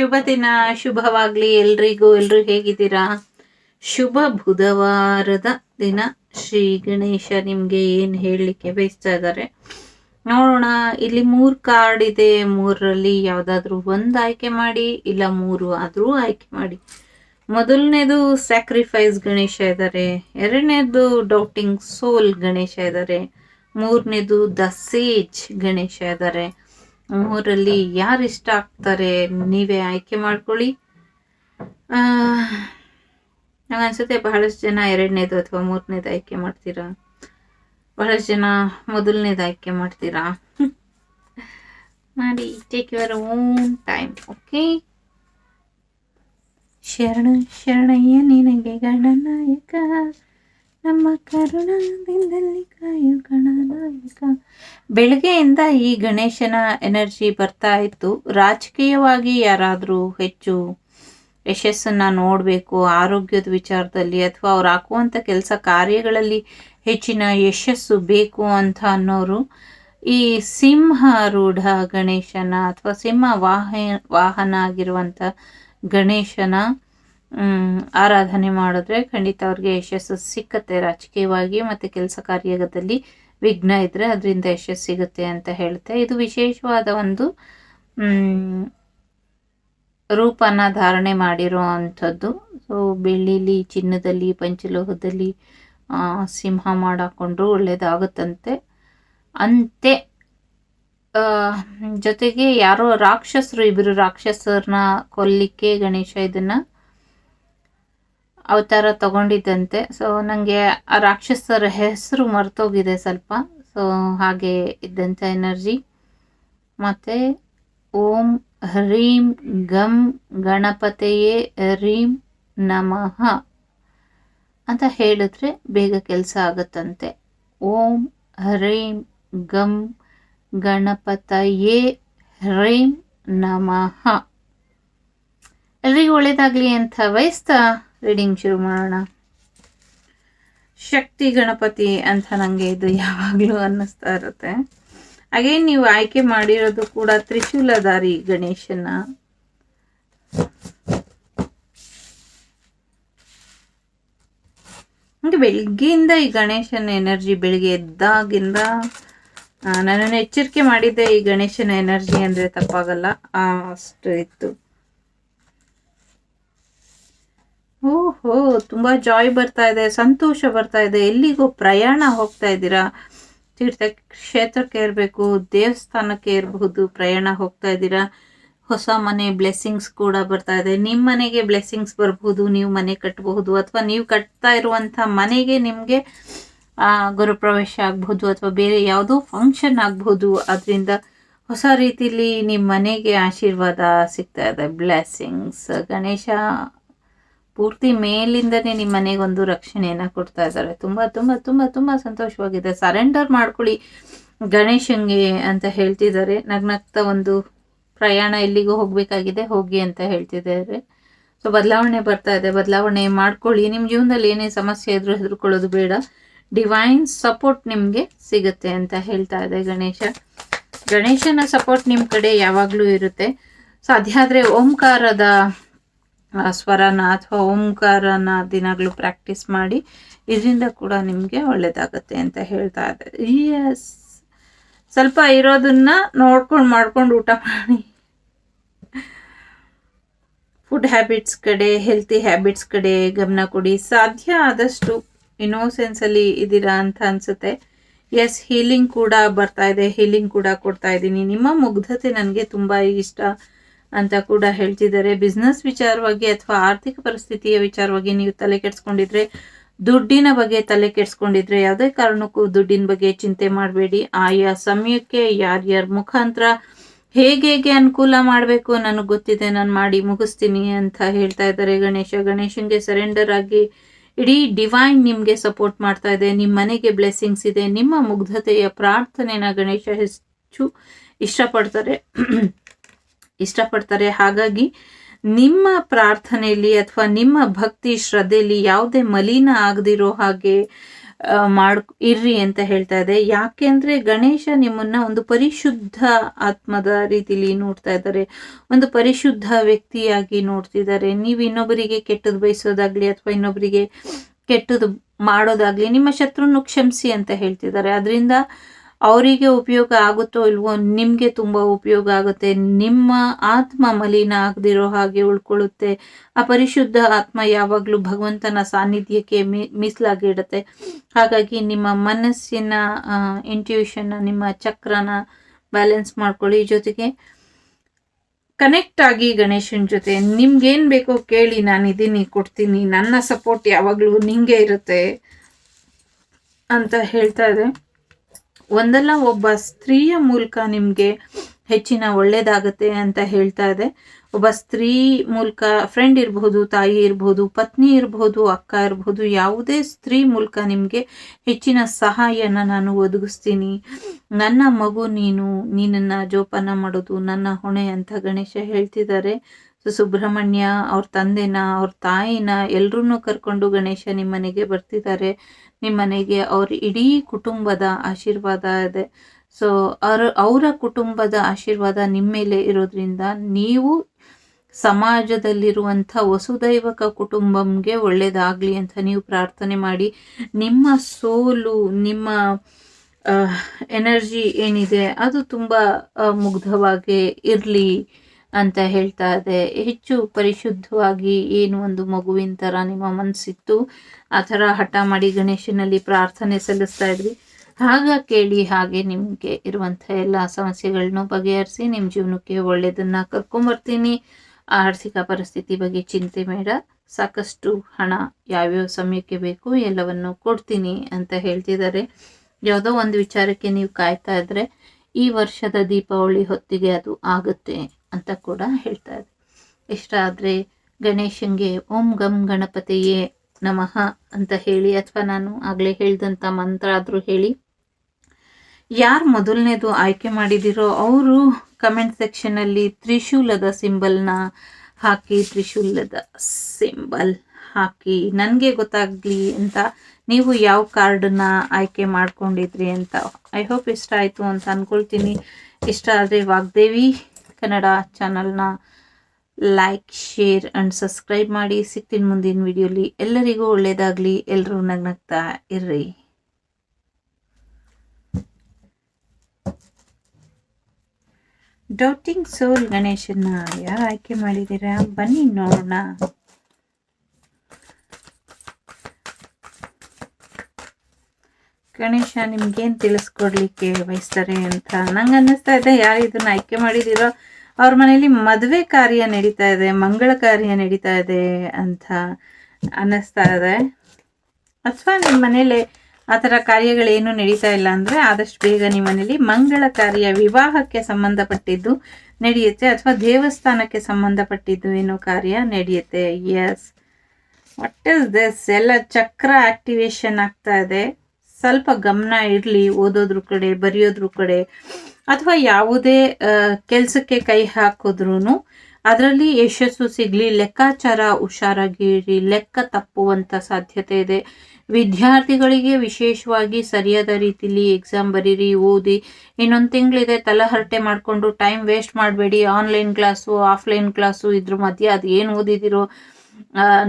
ಶುಭ ದಿನ, ಶುಭವಾಗ್ಲಿ ಎಲ್ರಿಗೂ. ಎಲ್ರು ಹೇಗಿದ್ದೀರಾ? ಶುಭ ಬುಧವಾರದ ದಿನ. ಶ್ರೀ ಗಣೇಶ ನಿಮ್ಗೆ ಏನ್ ಹೇಳಲಿಕ್ಕೆ ಬಯಸ್ತಾ ಇದ್ದಾರೆ? ನೋಡೋಣ. ಇಲ್ಲಿ ಮೂರ್ ಕಾರ್ಡ್ ಇದೆ. ಮೂರರಲ್ಲಿ ಯಾವ್ದಾದ್ರು ಒಂದ್ ಆಯ್ಕೆ ಮಾಡಿ, ಇಲ್ಲ ಮೂರು ಆದ್ರೂ ಆಯ್ಕೆ ಮಾಡಿ. ಮೊದಲನೇದು ಸ್ಯಾಕ್ರಿಫೈಸ್ ಗಣೇಶ ಇದ್ದಾರೆ. ಎರಡನೇದು ಡೌಟಿಂಗ್ ಸೋಲ್ ಗಣೇಶ ಇದ್ದಾರೆ. ಮೂರನೇದು ದ ಸೇಜ್ ಗಣೇಶ ಇದ್ದಾರೆ. ಮೂರಲ್ಲಿ ಯಾರು ಇಷ್ಟ ಆಗ್ತಾರೆ ನೀವೇ ಆಯ್ಕೆ ಮಾಡ್ಕೊಳ್ಳಿ. ಆ ನಂಗನ್ಸುತ್ತೆ ಬಹಳಷ್ಟು ಜನ ಎರಡನೇದು ಅಥವಾ ಮೂರನೇದು ಆಯ್ಕೆ ಮಾಡ್ತೀರಾ? ಬಹಳಷ್ಟು ಜನ ಮೊದಲನೇದು ಆಯ್ಕೆ ಮಾಡ್ತೀರಾ? ಮಾಡಿ take your own time okay ಶರಣ ಶರಣಯ್ಯ ನಿನಗೆ ಗಣನಾಯಕ. ನಮ್ಮ ಕರುಣದಿಂದಲ್ಲಿ ಕಾಯು ಗಣನಾಯಕ ಬೆಳಗ್ಗೆಯಿಂದ ಈ ಗಣೇಶನ ಎನರ್ಜಿ ಬರ್ತಾ ಇತ್ತು. ರಾಜಕೀಯವಾಗಿ ಯಾರಾದರೂ ಹೆಚ್ಚು ಯಶಸ್ಸನ್ನು ನೋಡಬೇಕು, ಆರೋಗ್ಯದ ವಿಚಾರದಲ್ಲಿ ಅಥವಾ ಅವ್ರು ಹಾಕುವಂಥ ಕೆಲಸ ಕಾರ್ಯಗಳಲ್ಲಿ ಹೆಚ್ಚಿನ ಯಶಸ್ಸು ಬೇಕು ಅಂತ ಅನ್ನೋರು, ಈ ಸಿಂಹಾರೂಢ ಗಣೇಶನ ಅಥವಾ ಸಿಂಹ ವಾಹ, ವಾಹನ ಆಗಿರುವಂಥ ಗಣೇಶನ ಆರಾಧನೆ ಮಾಡಿದ್ರೆ ಖಂಡಿತ ಅವ್ರಿಗೆ ಯಶಸ್ಸು ಸಿಕ್ಕತ್ತೆ. ರಾಜಕೀಯವಾಗಿ ಮತ್ತು ಕೆಲಸ ಕಾರ್ಯದಲ್ಲಿ ವಿಘ್ನ ಇದ್ರೆ ಅದರಿಂದ ಯಶಸ್ಸು ಸಿಗುತ್ತೆ ಅಂತ ಹೇಳುತ್ತೆ. ಇದು ವಿಶೇಷವಾದ ಒಂದು ರೂಪನ ಧಾರಣೆ ಮಾಡಿರೋ ಅಂಥದ್ದು ಸೊ ಬೆಳ್ಳಿಲಿ, ಚಿನ್ನದಲ್ಲಿ, ಪಂಚಲೋಹದಲ್ಲಿ ಸಿಂಹ ಮಾಡಾಕೊಂಡ್ರು ಒಳ್ಳೇದಾಗುತ್ತಂತೆ. ಅಂತೆ ಜೊತೆಗೆ ಯಾರೋ ರಾಕ್ಷಸರು ಇಬ್ಬರು ರಾಕ್ಷಸರನ್ನ ಕೊಲ್ಲಿಕ್ಕೆ ಗಣೇಶ ಇದನ್ನ ಅವತಾರ ತಗೊಂಡಿದ್ದಂತೆ. ಸೊ ನನಗೆ ಆ ರಾಕ್ಷಸರ ಹೆಸರು ಮರ್ತೋಗಿದೆ ಸ್ವಲ್ಪ. ಸೊ ಹಾಗೆ ಇದ್ದಂಥ ಎನರ್ಜಿ. ಮತ್ತು ಓಂ ಹ್ರೀಂ ಗಂ ಗಣಪತೆಯೇ ಹ್ರೀಂ ನಮಃ ಅಂತ ಹೇಳಿದ್ರೆ ಬೇಗ ಕೆಲಸ ಆಗುತ್ತಂತೆ. ಓಂ ಹ್ರೀಂ ಗಂ ಗಣಪತಯೇ ಹ್ರೀಂ ನಮಃ. ಎಲ್ರಿಗೂ ಒಳ್ಳೇದಾಗ್ಲಿ ಅಂತ ವಹಿಸ್ತಾ ರೀಡಿಂಗ್ ಶುರು ಮಾಡೋಣ. ಶಕ್ತಿ ಗಣಪತಿ ಅಂತ ನನಗೆ ಇದು ಯಾವಾಗಲೂ ಅನ್ನಿಸ್ತಾ ಇರುತ್ತೆ. ಹಾಗೆ ನೀವು ಆಯ್ಕೆ ಮಾಡಿರೋದು ಕೂಡ ತ್ರಿಶೂಲಧಾರಿ ಗಣೇಶನ. ಬೆಳಗ್ಗೆಯಿಂದ ಈ ಗಣೇಶನ ಎನರ್ಜಿ ಬೆಳಿಗ್ಗೆ ಎದ್ದಾಗಿಂದ ನಾನು ನನ್ನನ್ನು ಎಚ್ಚರಿಕೆ ಮಾಡಿದ್ದೆ ಈ ಗಣೇಶನ ಎನರ್ಜಿ ಅಂದ್ರೆ ತಪ್ಪಾಗಲ್ಲ. ಅಷ್ಟು ಇತ್ತು. ಓಹೋ, ತುಂಬಾ ಜಾಯ್ ಬರ್ತಾ ಇದೆ, ಸಂತೋಷ ಬರ್ತಾ ಇದೆ. ಎಲ್ಲಿಗೂ ಪ್ರಯಾಣ ಹೋಗ್ತಾ ಇದ್ದೀರಾ? ತೀರ್ಥ ಕ್ಷೇತ್ರಕ್ಕೆ ಇರಬೇಕು ದೇವಸ್ಥಾನಕ್ಕೆ ಇರಬಹುದು ಪ್ರಯಾಣ ಹೋಗ್ತಾ ಇದ್ದೀರಾ? ಹೊಸ ಮನೆ ಬ್ಲೆಸ್ಸಿಂಗ್ಸ್ ಕೂಡ ಬರ್ತಾ ಇದೆ. ನಿಮ್ಮ ಮನೆಗೆ ಬ್ಲೆಸ್ಸಿಂಗ್ಸ್ ಬರಬಹುದು, ನೀವು ಮನೆ ಕಟ್ಟಬಹುದು ಅಥವಾ ನೀವು ಕಟ್ತಾ ಇರುವಂಥ ಮನೆಗೆ ನಿಮಗೆ ಗುರುಪ್ರವೇಶ ಆಗ್ಬಹುದು, ಅಥವಾ ಬೇರೆ ಯಾವುದೋ ಫಂಕ್ಷನ್ ಆಗಬಹುದು. ಅದರಿಂದ ಹೊಸ ರೀತಿಯಲ್ಲಿ ನಿಮ್ಮ ಮನೆಗೆ ಆಶೀರ್ವಾದ ಸಿಗ್ತಾ ಇದೆ. ಬ್ಲೆಸ್ಸಿಂಗ್ಸ್ ಗಣೇಶ. ಪೂರ್ತಿ ಮೇಲಿಂದನೇ ನಿಮ್ಮ ಮನೆಗೆ ಒಂದು ರಕ್ಷಣೆಯನ್ನ ಕೊಡ್ತಾ ಇದ್ದಾರೆ. ತುಂಬ ತುಂಬ ತುಂಬ ತುಂಬ ಸಂತೋಷವಾಗಿದೆ. ಸರೆಂಡರ್ ಮಾಡ್ಕೊಳ್ಳಿ ಗಣೇಶಂಗೆ ಅಂತ ಹೇಳ್ತಿದ್ದಾರೆ. ನಗ್ನಗ್ತ ಒಂದು ಪ್ರಯಾಣ ಎಲ್ಲಿಗೂ ಹೋಗಬೇಕಾಗಿದೆ, ಹೋಗಿ ಅಂತ ಹೇಳ್ತಿದ್ದಾರೆ. ಸೊ ಬದಲಾವಣೆ ಬರ್ತಾ ಇದೆ. ಬದಲಾವಣೆ ಮಾಡ್ಕೊಳ್ಳಿ. ನಿಮ್ಮ ಜೀವನದಲ್ಲಿ ಏನೇ ಸಮಸ್ಯೆ ಇದ್ರೂ ಹೆದರ್ಕೊಳ್ಳೋದು ಬೇಡ. ಡಿವೈನ್ ಸಪೋರ್ಟ್ ನಿಮಗೆ ಸಿಗುತ್ತೆ ಅಂತ ಹೇಳ್ತಾ ಇದೆ ಗಣೇಶ. ಗಣೇಶನ ಸಪೋರ್ಟ್ ನಿಮ್ಮ ಕಡೆ ಯಾವಾಗಲೂ ಇರುತ್ತೆ. ಸಾಧ್ಯ ಆದರೆ ಓಂಕಾರದ ಸ್ವರನ ಅಥವಾ ಓಂಕಾರನ ದಿನಗಳು ಪ್ರಾಕ್ಟೀಸ್ ಮಾಡಿ ಇದರಿಂದ ಕೂಡ ನಿಮಗೆ ಒಳ್ಳೆಯದಾಗತ್ತೆ ಅಂತ ಹೇಳ್ತಾ ಇದ್ದಾರೆ. ಎಸ್ ಸ್ವಲ್ಪ ಇರೋದನ್ನ ನೋಡ್ಕೊಂಡು ಮಾಡ್ಕೊಂಡು ಊಟ ಮಾಡಿ. ಫುಡ್ ಹ್ಯಾಬಿಟ್ಸ್ ಕಡೆ ಹೆಲ್ತಿ ಹ್ಯಾಬಿಟ್ಸ್ ಕಡೆ ಗಮನ ಕೊಡಿ. ಸಾಧ್ಯ ಆದಷ್ಟು ಇನ್ನೋಸೆನ್ಸಲ್ಲಿ ಇದ್ದೀರಾ ಅಂತ ಅನ್ಸುತ್ತೆ. ಎಸ್ ಹೀಲಿಂಗ್ ಕೂಡ ಬರ್ತಾ ಇದೆ. ಹೀಲಿಂಗ್ ಕೂಡ ಕೊಡ್ತಾ ಇದ್ದೀನಿ. ನಿಮ್ಮ ಮುಗ್ಧತೆ ನನಗೆ ತುಂಬ ಇಷ್ಟ. ಅಂತ ಕೂಡ ಹೇಳ್ತಿದ್ದಾರೆ. ಬಿಸ್ನೆಸ್ ವಿಚಾರವಾಗಿ ಅಥವಾ ಆರ್ಥಿಕ ಪರಿಸ್ಥಿತಿಯ ವಿಚಾರವಾಗಿ ನೀವು ತಲೆ ಕೆಡಿಸ್ಕೊಂಡಿದ್ರೆ, ದುಡ್ಡಿನ ಬಗ್ಗೆ ತಲೆ ಕೆಡಿಸ್ಕೊಂಡಿದ್ರೆ ಯಾವುದೇ ಕಾರಣಕ್ಕೂ ದುಡ್ಡಿನ ಬಗ್ಗೆ ಚಿಂತೆ ಮಾಡಬೇಡಿ. ಆಯಾ ಸಮಯಕ್ಕೆ ಯಾರ್ಯಾರ ಮುಖಾಂತರ ಹೇಗೆ ಹೇಗೆ ಅನುಕೂಲ ಮಾಡಬೇಕು ನನಗೆ ಗೊತ್ತಿದೆ. ನಾನು ಮಾಡಿ ಮುಗಿಸ್ತೀನಿ ಅಂತ ಹೇಳ್ತಾ ಇದ್ದಾರೆ ಗಣೇಶ. ಗಣೇಶನ್ಗೆ ಸರೆಂಡರ್ ಆಗಿ ಇಡೀ ಡಿವೈನ್ ನಿಮಗೆ ಸಪೋರ್ಟ್ ಮಾಡ್ತಾ ಇದೆ. ನಿಮ್ಮ ಮನೆಗೆ ಬ್ಲೆಸ್ಸಿಂಗ್ಸ್ ಇದೆ. ನಿಮ್ಮ ಮುಗ್ಧತೆಯ ಪ್ರಾರ್ಥನೆನ ಗಣೇಶ ಹೆಚ್ಚು ಇಷ್ಟಪಡ್ತಾರೆ. ಇಷ್ಟಪಡ್ತಾರೆ. ಹಾಗಾಗಿ ನಿಮ್ಮ ಪ್ರಾರ್ಥನೆಯಲ್ಲಿ ಅಥವಾ ನಿಮ್ಮ ಭಕ್ತಿ ಶ್ರದ್ಧೆಯಲ್ಲಿ ಯಾವುದೇ ಮಲಿನ ಆಗದಿರೋ ಹಾಗೆ ಮಾಡ್, ಇರ್ರಿ ಅಂತ ಹೇಳ್ತಾ ಇದೆ. ಯಾಕೆಂದ್ರೆ ಗಣೇಶ ನಿಮ್ಮನ್ನ ಒಂದು ಪರಿಶುದ್ಧ ಆತ್ಮದ ರೀತಿಲಿ ನೋಡ್ತಾ ಇದ್ದಾರೆ. ಒಂದು ಪರಿಶುದ್ಧ ವ್ಯಕ್ತಿಯಾಗಿ ನೋಡ್ತಿದ್ದಾರೆ. ನೀವು ಇನ್ನೊಬ್ಬರಿಗೆ ಕೆಟ್ಟದ್ದು ಬಯಸೋದಾಗ್ಲಿ ಅಥವಾ ಇನ್ನೊಬ್ಬರಿಗೆ ಕೆಟ್ಟದ್ದು ಮಾಡೋದಾಗ್ಲಿ ನಿಮ್ಮ ಶತ್ರುನು ಕ್ಷಮಿಸಿ ಅಂತ ಹೇಳ್ತಿದ್ದಾರೆ. ಅದರಿಂದ ಅವರಿಗೆ ಉಪಯೋಗ ಆಗುತ್ತೋ ಇಲ್ವೋ ನಿಮಗೆ ತುಂಬ ಉಪಯೋಗ ಆಗುತ್ತೆ. ನಿಮ್ಮ ಆತ್ಮ ಮಲಿನ ಆಗದಿರೋ ಹಾಗೆ ಉಳ್ಕೊಳ್ಳುತ್ತೆ. ಆ ಪರಿಶುದ್ಧ ಆತ್ಮ ಯಾವಾಗಲೂ ಭಗವಂತನ ಸಾನ್ನಿಧ್ಯಕ್ಕೆ ಮೀ ಮೀಸಲಾಗಿಡುತ್ತೆ ಹಾಗಾಗಿ ನಿಮ್ಮ ಮನಸ್ಸಿನ ಇಂಟ್ಯೂಷನ್ನ ನಿಮ್ಮ ಚಕ್ರನ ಬ್ಯಾಲೆನ್ಸ್ ಮಾಡ್ಕೊಳ್ಳಿ. ಜೊತೆಗೆ ಕನೆಕ್ಟ್ ಆಗಿ ಗಣೇಶನ ಜೊತೆ ನಿಮ್ಗೇನು ಬೇಕೋ ಕೇಳಿ ನಾನು ಇದ್ದೀನಿ ಕೊಡ್ತೀನಿ. ನನ್ನ ಸಪೋರ್ಟ್ ಯಾವಾಗಲೂ ನಿಂಗೆ ಇರುತ್ತೆ ಅಂತ ಹೇಳ್ತಾ ಇದೆ ಒಂದಲ್ಲ, ಒಬ್ಬ ಸ್ತ್ರೀಯ ಮೂಲಕ ನಿಮಗೆ ಹೆಚ್ಚಿನ ಒಳ್ಳೇದಾಗತ್ತೆ ಅಂತ ಹೇಳ್ತಾ ಇದೆ. ಒಬ್ಬ ಸ್ತ್ರೀ ಮೂಲಕ ಫ್ರೆಂಡ್ ಇರಬಹುದು ತಾಯಿ ಇರಬಹುದು ಪತ್ನಿ ಇರಬಹುದು ಅಕ್ಕ ಇರಬಹುದು ಯಾವುದೇ ಸ್ತ್ರೀ ಮೂಲಕ ನಿಮಗೆ ಹೆಚ್ಚಿನ ಸಹಾಯನ ನಾನು ಒದಗಿಸ್ತೀನಿ. ನನ್ನ ಮಗು ನೀನು, ನೀನನ್ನು ಜೋಪಾನ ಮಾಡೋದು, ನನ್ನ ಹೊಣೆ ಅಂತ ಗಣೇಶ ಹೇಳ್ತಿದ್ದಾರೆ. ಸೊ ಸುಬ್ರಹ್ಮಣ್ಯ, ಅವ್ರ ತಂದೆನ, ಅವ್ರ ತಾಯಿನ ಎಲ್ರೂ ಕರ್ಕೊಂಡು ಗಣೇಶ ನಿಮ್ಮ ಮನೆಗೆ ಬರ್ತಿದ್ದಾರೆ ನಿಮ್ಮ ಮನೆಗೆ ಅವ್ರ ಇಡೀ ಕುಟುಂಬದ ಆಶೀರ್ವಾದ ಇದೆ. ಸೊ ಅವ್ರ, ಅವರ ಕುಟುಂಬದ ಆಶೀರ್ವಾದ ನಿಮ್ಮ ಮೇಲೆ ಇರೋದ್ರಿಂದ ನೀವು ಸಮಾಜದಲ್ಲಿರುವಂಥ ವಸುದೈವಕ ಕುಟುಂಬಂಗೆ ಒಳ್ಳೇದಾಗಲಿ ಅಂತ ನೀವು ಪ್ರಾರ್ಥನೆ ಮಾಡಿ, ನಿಮ್ಮ ಸೋಲು, ನಿಮ್ಮ ಎನರ್ಜಿ ಏನಿದೆ ಅದು ತುಂಬ ಮುಗ್ಧವಾಗಿ ಇರಲಿ. ಅಂತ ಹೇಳ್ತಾ ಇದೆ. ಹೆಚ್ಚು ಪರಿಶುದ್ಧವಾಗಿ ಏನು ಒಂದು ಮಗುವಿನ ಥರ ನಿಮ್ಮ ಮನಸ್ಸಿತ್ತು? ಆ ಥರ ಹಠ ಮಾಡಿ ಗಣೇಶನಲ್ಲಿ ಪ್ರಾರ್ಥನೆ ಸಲ್ಲಿಸ್ತಾ ಇದ್ವಿ ಆಗ ಕೇಳಿ ಹಾಗೆ ನಿಮಗೆ ಇರುವಂಥ ಎಲ್ಲ ಸಮಸ್ಯೆಗಳನ್ನು ಬಗೆಹರಿಸಿ ನಿಮ್ಮ ಜೀವನಕ್ಕೆ ಒಳ್ಳೆಯದನ್ನು ಕರ್ಕೊಂಬರ್ತೀನಿ ಆರ್ಥಿಕ ಪರಿಸ್ಥಿತಿ ಬಗ್ಗೆ ಚಿಂತೆ ಬೇಡ. ಸಾಕಷ್ಟು ಹಣ ಯಾವ್ಯಾವ ಸಮಯಕ್ಕೆ ಬೇಕು ಎಲ್ಲವನ್ನು ಕೊಡ್ತೀನಿ ಅಂತ ಹೇಳ್ತಿದ್ದಾರೆ. ಯಾವುದೋ ಒಂದು ವಿಚಾರಕ್ಕೆ ನೀವು ಕಾಯ್ತಾ ಇದ್ದರೆ ಈ ವರ್ಷದ ದೀಪಾವಳಿ ಹೊತ್ತಿಗೆ ಅದು ಆಗುತ್ತೆ. ಅಂತ ಕೂಡ ಹೇಳ್ತಾ ಇದೆ ಇಷ್ಟ ಆದರೆ ಓಂ ಗಂ ಗಣಪತಿಯೇ ನಮಃ ಅಂತ ಹೇಳಿ ಅಥವಾ ನಾನು ಆಗಲೇ ಹೇಳಿದಂಥ ಮಂತ್ರ ಆದರೂ ಹೇಳಿ. ಯಾರು ಮೊದಲನೇದು ಆಯ್ಕೆ ಮಾಡಿದಿರೋ ಅವರು ಕಮೆಂಟ್ ಸೆಕ್ಷನಲ್ಲಿ ತ್ರಿಶೂಲದ ಸಿಂಬಲ್ನ ಹಾಕಿ, ತ್ರಿಶೂಲದ ಸಿಂಬಲ್ ಹಾಕಿ. ನನಗೆ ಗೊತ್ತಾಗಲಿ ಅಂತ ನೀವು ಯಾವ ಕಾರ್ಡನ್ನ ಆಯ್ಕೆ ಮಾಡ್ಕೊಂಡಿದ್ರಿ ಅಂತ. ಐ ಹೋಪ್ ಇಷ್ಟ ಆಯಿತು ಅಂತ ಅಂದ್ಕೊಳ್ತೀನಿ ಇಷ್ಟ ಆದರೆ ವಾಗ್ದೇವಿ. ಕನ್ನಡ ಚಾನಲ್ನ ಲೈಕ್ ಶೇರ್ ಆ್ಯಂಡ್ ಸಬ್ಸ್ಕ್ರೈಬ್ ಮಾಡಿ ಸಿಗ್ತೀನಿ ಮುಂದಿನ ವಿಡಿಯೋಲಿ ಎಲ್ಲರಿಗೂ ಒಳ್ಳೆಯದಾಗಲಿ ಎಲ್ಲರೂ ನಗ್ನಗ್ತಾ ಇರ್ರಿ. ಡೌಟಿಂಗ್ ಸೋಲ್ ಗಣೇಶನ ಯಾರು ಆಯ್ಕೆ ಮಾಡಿದ್ದೀರಾ? ಬನ್ನಿ ನೋಡೋಣ. ಗಣೇಶ ನಿಮ್ಗೇನು ತಿಳಿಸ್ಕೊಡ್ಲಿಕ್ಕೆ ಬಯಸ್ತಾರೆ ಅಂತ ನಂಗೆ ಅನ್ನಿಸ್ತಾ ಇದೆ. ಯಾರು ಇದನ್ನ ಆಯ್ಕೆ ಮಾಡಿದಿರೋ ಅವ್ರ ಮನೇಲಿ ಮದುವೆ ಕಾರ್ಯ ನಡೀತಾ ಇದೆ, ಮಂಗಳ ಕಾರ್ಯ ನಡೀತಾ ಇದೆ ಅಂತ ಅನ್ನಿಸ್ತಾ ಇದೆ. ಅಥವಾ ನಿಮ್ಮ ಮನೇಲಿ ಆ ಥರ ಕಾರ್ಯಗಳೇನು ನಡೀತಾ ಇಲ್ಲ ಅಂದರೆ ಆದಷ್ಟು ಬೇಗ ನಿಮ್ಮ ಮನೇಲಿ ಮಂಗಳ ಕಾರ್ಯ, ವಿವಾಹಕ್ಕೆ ಸಂಬಂಧಪಟ್ಟಿದ್ದು ನಡೆಯುತ್ತೆ, ಅಥವಾ ದೇವಸ್ಥಾನಕ್ಕೆ ಸಂಬಂಧಪಟ್ಟಿದ್ದು ಏನೋ ಕಾರ್ಯ ನಡೆಯುತ್ತೆ. ಎಸ್ ವಾಟ್ ಇಸ್ ದಿಸ್ ಎಲ್ಲ ಚಕ್ರ ಆಕ್ಟಿವೇಶನ್ ಆಗ್ತಾ ಇದೆ. ಸ್ವಲ್ಪ ಗಮನ ಇರಲಿ, ಓದೋದ್ರ ಕಡೆ, ಬರೆಯೋದ್ರ ಕಡೆ, ಅಥವಾ ಯಾವುದೇ ಕೆಲಸಕ್ಕೆ ಕೈ ಹಾಕಿದ್ರೂ ಅದರಲ್ಲಿ ಯಶಸ್ಸು ಸಿಗಲಿ, ಲೆಕ್ಕಾಚಾರ ಹುಷಾರಾಗಿರಿ, ಲೆಕ್ಕ ತಪ್ಪುವಂಥ ಸಾಧ್ಯತೆ ಇದೆ. ವಿದ್ಯಾರ್ಥಿಗಳಿಗೆ ವಿಶೇಷವಾಗಿ ಸರಿಯಾದ ರೀತಿಲಿ ಎಕ್ಸಾಮ್ ಬರೀರಿ, ಓದಿ, ಇನ್ನೊಂದು ತಿಂಗಳಿದೆ ತಲೆಹರಟೆ ಮಾಡಿಕೊಂಡು ಟೈಮ್ ವೇಸ್ಟ್ ಮಾಡಬೇಡಿ ಆನ್ಲೈನ್ ಕ್ಲಾಸು ಆಫ್ಲೈನ್ ಕ್ಲಾಸು ಇದ್ರ ಮಧ್ಯೆ ಅದು ಏನು ಓದಿದಿರೋ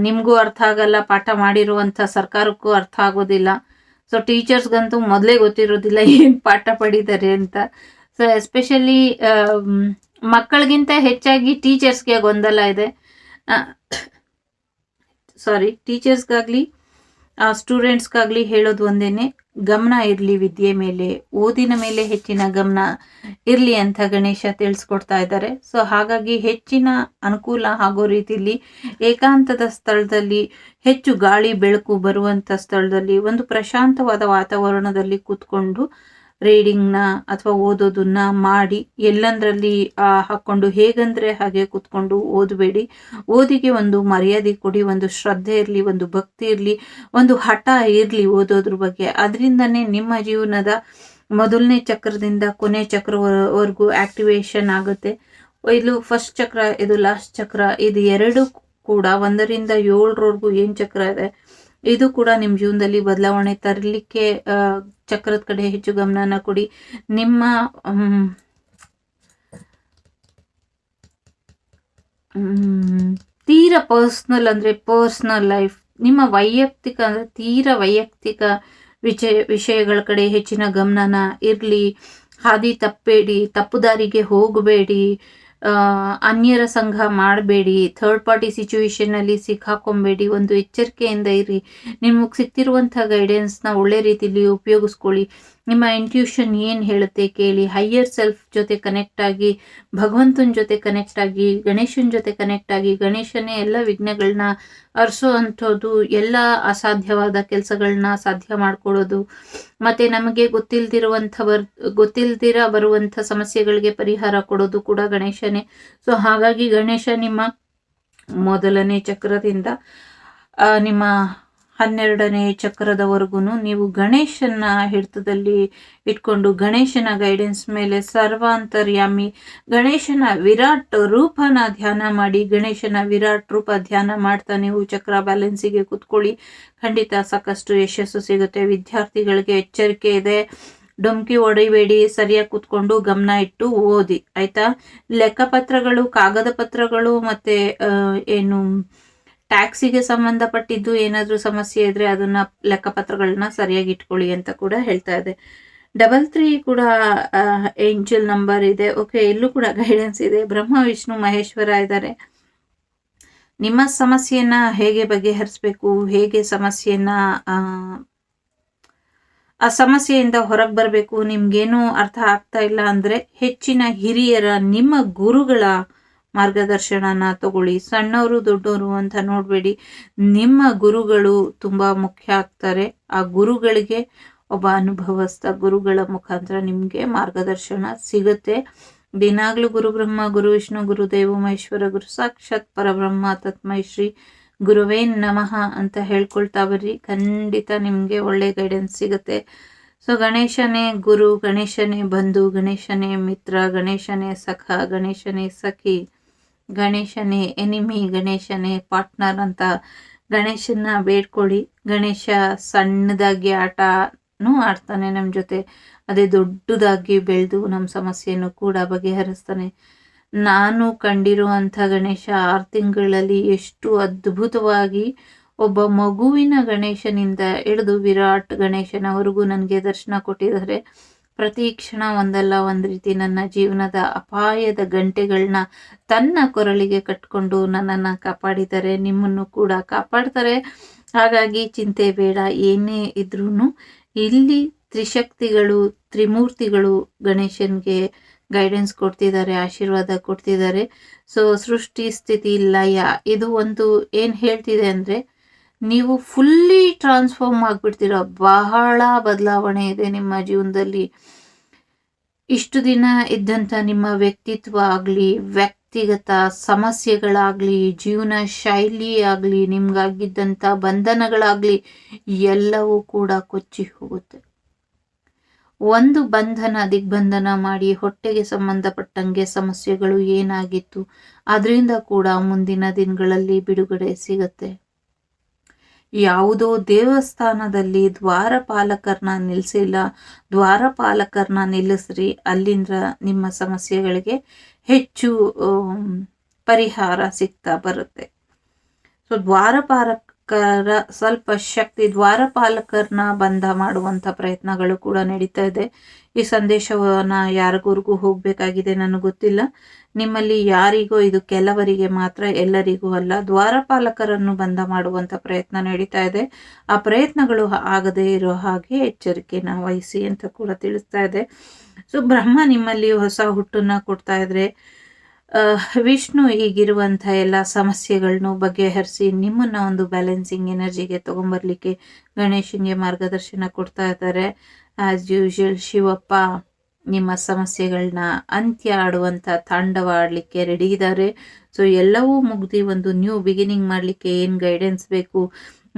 ನಿಮಗೂ ಅರ್ಥ ಆಗಲ್ಲ, ಪಾಠ ಮಾಡಿರುವಂಥ ಸರ್ಕಾರಕ್ಕೂ ಅರ್ಥ ಆಗೋದಿಲ್ಲ. ಸೊ ಟೀಚರ್ಸ್ಗಂತೂ ಮೊದಲೇ ಗೊತ್ತಿರೋದಿಲ್ಲ ಏನು ಪಾಠ ಪಡಿತಾರೆ ಅಂತ. ಸೊ ಎಸ್ಪೆಷಲಿ ಮಕ್ಕಳಿಗಿಂತ ಹೆಚ್ಚಾಗಿ ಟೀಚರ್ಸ್ಗೆ ಗೊಂದಲ ಇದೆ. ಸಾರಿ ಟೀಚರ್ಸ್ಗಾಗಲಿ ಸ್ಟೂಡೆಂಟ್ಸ್ಗಾಗಲಿ ಹೇಳೋದು ಒಂದೇನೆ, ಗಮನ ಇರಲಿ ವಿದ್ಯೆ ಮೇಲೆ, ಓದಿನ ಮೇಲೆ ಹೆಚ್ಚಿನ ಗಮನ ಇರಲಿ ಅಂತ ಗಣೇಶ ತಿಳಿಸ್ಕೊಡ್ತಾ ಇದ್ದಾರೆ. ಸೊ ಹಾಗಾಗಿ ಹೆಚ್ಚಿನ ಅನುಕೂಲ ಆಗೋ ರೀತಿಯಲ್ಲಿ ಏಕಾಂತದ ಸ್ಥಳದಲ್ಲಿ ಹೆಚ್ಚು ಗಾಳಿ, ಬೆಳಕು ಬರುವಂಥ ಸ್ಥಳದಲ್ಲಿ ಒಂದು ಪ್ರಶಾಂತವಾದ ವಾತಾವರಣದಲ್ಲಿ ಕೂತ್ಕೊಂಡು ರೀಡಿಂಗ್ನ ಅಥವಾ ಓದೋದನ್ನ ಮಾಡಿ ಎಲ್ಲಂದ್ರಲ್ಲಿ ಹಾಕ್ಕೊಂಡು ಹೇಗಂದ್ರೆ ಹಾಗೆ ಕೂತ್ಕೊಂಡು ಓದಬೇಡಿ. ಓದಿಗೆ ಒಂದು ಮರ್ಯಾದೆ ಕೊಡಿ, ಒಂದು ಶ್ರದ್ಧೆ ಇರಲಿ, ಒಂದು ಭಕ್ತಿ ಇರಲಿ, ಒಂದು ಹಠ ಇರಲಿ ಓದೋದ್ರ ಬಗ್ಗೆ. ಅದರಿಂದನೇ ನಿಮ್ಮ ಜೀವನದ ಮೊದಲನೇ ಚಕ್ರದಿಂದ ಕೊನೆ ಚಕ್ರವರೆಗೂ ಆಕ್ಟಿವೇಶನ್ ಆಗುತ್ತೆ. ಇದು ಫಸ್ಟ್ ಚಕ್ರ, ಇದು ಲಾಸ್ಟ್ ಚಕ್ರ, ಇದು ಎರಡು ಕೂಡ ಒಂದರಿಂದ ಏಳರವರೆಗೂ ಏನು ಚಕ್ರ ಇದೆ, ಇದು ಕೂಡ ನಿಮ್ಮ ಜೀವನದಲ್ಲಿ ಬದಲಾವಣೆ ತರಲಿಕ್ಕೆ ಚಕ್ರದ ಕಡೆ ಹೆಚ್ಚು ಗಮನನ ಕೊಡಿ. ನಿಮ್ಮ ತೀರ ಪರ್ಸ್ನಲ್ ಅಂದರೆ ಪರ್ಸ್ನಲ್ ಲೈಫ್ ನಿಮ್ಮ ವೈಯಕ್ತಿಕ ಅಂದರೆ ತೀರ ವೈಯಕ್ತಿಕ ವಿಷಯ ವಿಷಯಗಳ ಕಡೆ ಹೆಚ್ಚಿನ ಗಮನನ ಇರಲಿ. ಹಾದಿ ತಪ್ಪಬೇಡಿ ತಪ್ಪು ದಾರಿಗೆ ಹೋಗಬೇಡಿ. ಅನ್ಯರ ಸಂಘ ಮಾಡಬೇಡಿ ಥರ್ಡ್ ಪಾರ್ಟಿ ಸಿಚುವೇಶನಲ್ಲಿ ಸಿಕ್ಕಾಕೊಂಬೇಡಿ, ಒಂದು ಎಚ್ಚರಿಕೆಯಿಂದ ಇರಿ. ನಿಮಗೆ ಸಿಗ್ತಿರುವಂಥ ಗೈಡೆನ್ಸ್ನ ಒಳ್ಳೆ ರೀತಿಯಲ್ಲಿ ಉಪಯೋಗಿಸ್ಕೊಳ್ಳಿ. ನಿಮ್ಮ ಇಂಟ್ಯೂಷನ್ ಏನು ಹೇಳುತ್ತೆ ಕೇಳಿ ಹೈಯರ್ ಸೆಲ್ಫ್ ಜೊತೆ ಕನೆಕ್ಟ್ ಆಗಿ, ಭಗವಂತನ ಜೊತೆ ಕನೆಕ್ಟ್ ಆಗಿ, ಗಣೇಶನ ಜೊತೆ ಕನೆಕ್ಟ್ ಆಗಿ, ಗಣೇಶನೇ ಎಲ್ಲ ವಿಘ್ನಗಳನ್ನ ಅರ್ಸೋ ಅಂಥದ್ದು, ಎಲ್ಲ ಅಸಾಧ್ಯವಾದ ಕೆಲಸಗಳನ್ನ ಸಾಧ್ಯ ಮಾಡ್ಕೊಳ್ಳೋದು ಮತ್ತೆ ನಮಗೆ ಗೊತ್ತಿಲ್ದಿರುವಂಥ ಬರ್ ಗೊತ್ತಿಲ್ದಿರ ಬರುವಂಥ ಸಮಸ್ಯೆಗಳಿಗೆ ಪರಿಹಾರ ಕೊಡೋದು ಕೂಡ ಗಣೇಶನೇ. ಸೊ ಹಾಗಾಗಿ ಗಣೇಶ ನಿಮ್ಮ ಮೊದಲನೇ ಚಕ್ರದಿಂದ ನಿಮ್ಮ ಹನ್ನೆರಡನೇ ಚಕ್ರದವರೆಗೂ ನೀವು ಗಣೇಶನ ಹಿಡಿತದಲ್ಲಿ ಇಟ್ಕೊಂಡು ಗಣೇಶನ ಗೈಡೆನ್ಸ್ ಮೇಲೆ ಸರ್ವಾಂತರ್ಯಾಮಿ, ಗಣೇಶನ ವಿರಾಟ್ ರೂಪನ ಧ್ಯಾನ ಮಾಡಿ, ಗಣೇಶನ ವಿರಾಟ್ ರೂಪ ಧ್ಯಾನ ಮಾಡ್ತಾ ನೀವು ಚಕ್ರ ಬ್ಯಾಲೆನ್ಸಿಗೆ ಕೂತ್ಕೊಳ್ಳಿ. ಖಂಡಿತ ಸಾಕಷ್ಟು ಯಶಸ್ಸು ಸಿಗುತ್ತೆ. ವಿದ್ಯಾರ್ಥಿಗಳಿಗೆ ಎಚ್ಚರಿಕೆ ಇದೆ. ಡೊಂಕಿ ಹೊಡಿಬೇಡಿ. ಸರಿಯಾಗಿ ಕೂತ್ಕೊಂಡು ಗಮನ ಇಟ್ಟು ಓದಿ. ಆಯ್ತಾ? ಲೆಕ್ಕಪತ್ರಗಳು, ಕಾಗದ ಪತ್ರಗಳು ಮತ್ತೆ ಏನು ಟ್ಯಾಕ್ಸಿಗೆ ಸಂಬಂಧಪಟ್ಟಿದ್ದು ಏನಾದರೂ ಸಮಸ್ಯೆ ಇದ್ರೆ ಅದನ್ನ ಲೆಕ್ಕಪತ್ರಗಳನ್ನ ಸರಿಯಾಗಿ ಇಟ್ಕೊಳ್ಳಿ ಅಂತ ಕೂಡ ಹೇಳ್ತಾ ಇದೆ. ಡಬಲ್ ತ್ರೀ ಕೂಡ ಏಂಜಲ್ ನಂಬರ್ ಇದೆ. ಓಕೆ ಎಲ್ಲೂ ಕೂಡ ಗೈಡೆನ್ಸ್ ಇದೆ. ಬ್ರಹ್ಮ, ವಿಷ್ಣು, ಮಹೇಶ್ವರ ಇದ್ದಾರೆ ನಿಮ್ಮ ಸಮಸ್ಯೆಯನ್ನ ಹೇಗೆ ಬಗೆಹರಿಸಬೇಕು? ಹೇಗೆ ಸಮಸ್ಯೆಯನ್ನ ಆ ಸಮಸ್ಯೆಯಿಂದ ಹೊರಗೆ ಬರಬೇಕು? ನಿಮ್ಗೇನು ಅರ್ಥ ಆಗ್ತಾ ಇಲ್ಲ ಅಂದ್ರೆ ಹೆಚ್ಚಿನ ಹಿರಿಯರ, ನಿಮ್ಮ ಗುರುಗಳ ಮಾರ್ಗದರ್ಶನನ ತಗೊಳ್ಳಿ. ಸಣ್ಣವರು ದೊಡ್ಡವರು ಅಂತ ನೋಡಬೇಡಿ. ನಿಮ್ಮ ಗುರುಗಳು ತುಂಬ ಮುಖ್ಯ ಆಗ್ತಾರೆ. ಆ ಗುರುಗಳಿಗೆ ಒಬ್ಬ ಅನುಭವಸ್ಥ ಗುರುಗಳ ಮುಖಾಂತರ ನಿಮಗೆ ಮಾರ್ಗದರ್ಶನ ಸಿಗುತ್ತೆ. ದಿನಾಗಲೂ ಗುರು ಬ್ರಹ್ಮ, ಗುರು ವಿಷ್ಣು, ಗುರು ದೇವ, ಮಹೇಶ್ವರ, ಗುರು ಸಾಕ್ಷಾತ್ ಪರಬ್ರಹ್ಮ, ತತ್ಮೈ ಶ್ರೀ ಗುರುವೇ ನಮಃ ಅಂತ ಹೇಳ್ಕೊಳ್ತಾ ಬರ್ರಿ. ಖಂಡಿತ ನಿಮಗೆ ಒಳ್ಳೆ ಗೈಡೆನ್ಸ್ ಸಿಗುತ್ತೆ. ಸೊ ಗಣೇಶನೇ ಗುರು, ಗಣೇಶನೇ ಬಂಧು, ಗಣೇಶನೇ ಮಿತ್ರ, ಗಣೇಶನೇ ಸಖ, ಗಣೇಶನೇ ಸಖಿ ಗಣೇಶನೇ, ಎನಿಮಿ ಗಣೇಶನೇ ಪಾರ್ಟ್ನರ್ ಅಂತ ಗಣೇಶನ ಬೇಡ್ಕೊಳ್ಳಿ. ಗಣೇಶ ಸಣ್ಣದಾಗಿ ಆಟನೂ ಆಡ್ತಾನೆ ನಮ್ಮ ಜೊತೆ. ಅದೇ ದೊಡ್ಡದಾಗಿ ಬೆಳೆದು ನಮ್ಮ ಸಮಸ್ಯೆಯನ್ನು ಕೂಡ ಬಗೆಹರಿಸ್ತಾನೆ. ನಾನು ಕಂಡಿರುವಂಥ ಗಣೇಶ ಆರು ತಿಂಗಳಲ್ಲಿ ಎಷ್ಟು ಅದ್ಭುತವಾಗಿ ಒಬ್ಬ ಮಗುವಿನ ಗಣೇಶನಿಂದ ಹಿಡಿದು ವಿರಾಟ್ ಗಣೇಶನವರೆಗೂ ನನಗೆ ದರ್ಶನ ಕೊಟ್ಟಿದ್ದಾರೆ. ಪ್ರತಿ ಕ್ಷಣ ಒಂದಲ್ಲ ಒಂದು ರೀತಿ ನನ್ನ ಜೀವನದ ಅಪಾಯದ ಗಂಟೆಗಳನ್ನ ತನ್ನ ಕೊರಳಿಗೆ ಕಟ್ಕೊಂಡು ನನ್ನನ್ನು ಕಾಪಾಡಿದ್ದಾರೆ ನಿಮ್ಮನ್ನು ಕೂಡ ಕಾಪಾಡ್ತಾರೆ. ಹಾಗಾಗಿ ಚಿಂತೆ ಬೇಡ, ಏನೇ ಇದ್ರೂ ಇಲ್ಲಿ ತ್ರಿಶಕ್ತಿಗಳು, ತ್ರಿಮೂರ್ತಿಗಳು ಗಣೇಶನಿಗೆ ಗೈಡೆನ್ಸ್ ಕೊಡ್ತಿದ್ದಾರೆ, ಆಶೀರ್ವಾದ ಕೊಡ್ತಿದ್ದಾರೆ. ಸೊ ಸೃಷ್ಟಿ ಸ್ಥಿತಿ ಲಯ ಇದು ಒಂದು ಏನು ಹೇಳ್ತಿದೆ ಅಂದರೆ ನೀವು ಫುಲ್ಲಿ ಟ್ರಾನ್ಸ್ಫಾರ್ಮ್ ಆಗಿಬಿಡ್ತೀರ. ಬಹಳ ಬದಲಾವಣೆ ಇದೆ ನಿಮ್ಮ ಜೀವನದಲ್ಲಿ. ಇಷ್ಟು ದಿನ ಇದ್ದಂಥ ನಿಮ್ಮ ವ್ಯಕ್ತಿತ್ವ ಆಗಲಿ, ವ್ಯಕ್ತಿಗತ ಸಮಸ್ಯೆಗಳಾಗಲಿ, ಜೀವನ ಶೈಲಿ ಆಗಲಿ, ನಿಮ್ಗಾಗಿದ್ದಂಥ ಬಂಧನಗಳಾಗಲಿ, ಎಲ್ಲವೂ ಕೂಡ ಕೊಚ್ಚಿ ಹೋಗುತ್ತೆ. ಒಂದು ಬಂಧನ, ದಿಗ್ಬಂಧನ ಮಾಡಿ ಹೊಟ್ಟೆಗೆ ಸಂಬಂಧಪಟ್ಟಂಗೆ ಸಮಸ್ಯೆಗಳು ಏನಾಗಿತ್ತು, ಅದರಿಂದ ಕೂಡ ಮುಂದಿನ ದಿನಗಳಲ್ಲಿ ಬಿಡುಗಡೆ ಸಿಗತ್ತೆ. ಯಾವುದೋ ದೇವಸ್ಥಾನದಲ್ಲಿ ದ್ವಾರಪಾಲಕರನ್ನ ನಿಲ್ಲಿಸಿಲ್ಲ ದ್ವಾರಪಾಲಕರನ್ನ ನಿಲ್ಲಿಸ್ರಿ, ಅಲ್ಲಿಂದ ನಿಮ್ಮ ಸಮಸ್ಯೆಗಳಿಗೆ ಹೆಚ್ಚು ಪರಿಹಾರ ಸಿಗ್ತಾ ಬರುತ್ತೆ. ಸೊ ದ್ವಾರಪಾಲಕರ ಸ್ವಲ್ಪ ಶಕ್ತಿ ದ್ವಾರಪಾಲಕರನ್ನ ಬಂಧ ಮಾಡುವಂಥ ಪ್ರಯತ್ನಗಳು ಕೂಡ ನಡೀತಾ ಇದೆ. ಈ ಸಂದೇಶವನ್ನು ಯಾರಿಗೂರಿಗೂ ಹೋಗಬೇಕಾಗಿದೆ ನನಗೆ ಗೊತ್ತಿಲ್ಲ. ನಿಮ್ಮಲ್ಲಿ ಯಾರಿಗೋ ಇದು ಕೆಲವರಿಗೆ ಮಾತ್ರ ಎಲ್ಲರಿಗೂ ಅಲ್ಲ, ದ್ವಾರಪಾಲಕರನ್ನು ಬಂಧ ಮಾಡುವಂಥ ಪ್ರಯತ್ನ ನಡೀತಾ ಇದೆ. ಆ ಪ್ರಯತ್ನಗಳು ಆಗದೇ ಇರೋ ಹಾಗೆ ಎಚ್ಚರಿಕೆನ ವಹಿಸಿ ಅಂತ ಕೂಡ ತಿಳಿಸ್ತಾ ಇದೆ. ಸೊ, ಬ್ರಹ್ಮ ನಿಮ್ಮಲ್ಲಿ ಹೊಸ ಹುಟ್ಟನ್ನು ಕೊಡ್ತಾ ಇದ್ರೆ ವಿಷ್ಣು ಈಗಿರುವಂಥ ಎಲ್ಲ ಸಮಸ್ಯೆಗಳನ್ನು ಬಗೆಹರಿಸಿ ನಿಮ್ಮನ್ನ ಒಂದು ಬ್ಯಾಲೆನ್ಸಿಂಗ್ ಎನರ್ಜಿಗೆ ತಗೊಂಬರ್ಲಿಕ್ಕೆ ಗಣೇಶನಿಗೆ ಮಾರ್ಗದರ್ಶನ ಕೊಡ್ತಾ ಇದ್ದಾರೆ. ಆಸ್ ಯೂಶುವಲ್ ಶಿವಪ್ಪ ನಿಮ್ಮ ಸಮಸ್ಯೆಗಳನ್ನ ಅಂತ್ಯ ಆಡುವಂಥ ತಾಂಡವ ಆಡಲಿಕ್ಕೆ ರೆಡಿ ಇದ್ದಾರೆ ಸೊ ಎಲ್ಲವೂ ಮುಗ್ದಿ ಒಂದು ನ್ಯೂ ಬಿಗಿನಿಂಗ್ ಮಾಡಲಿಕ್ಕೆ ಏನು ಗೈಡೆನ್ಸ್ ಬೇಕು?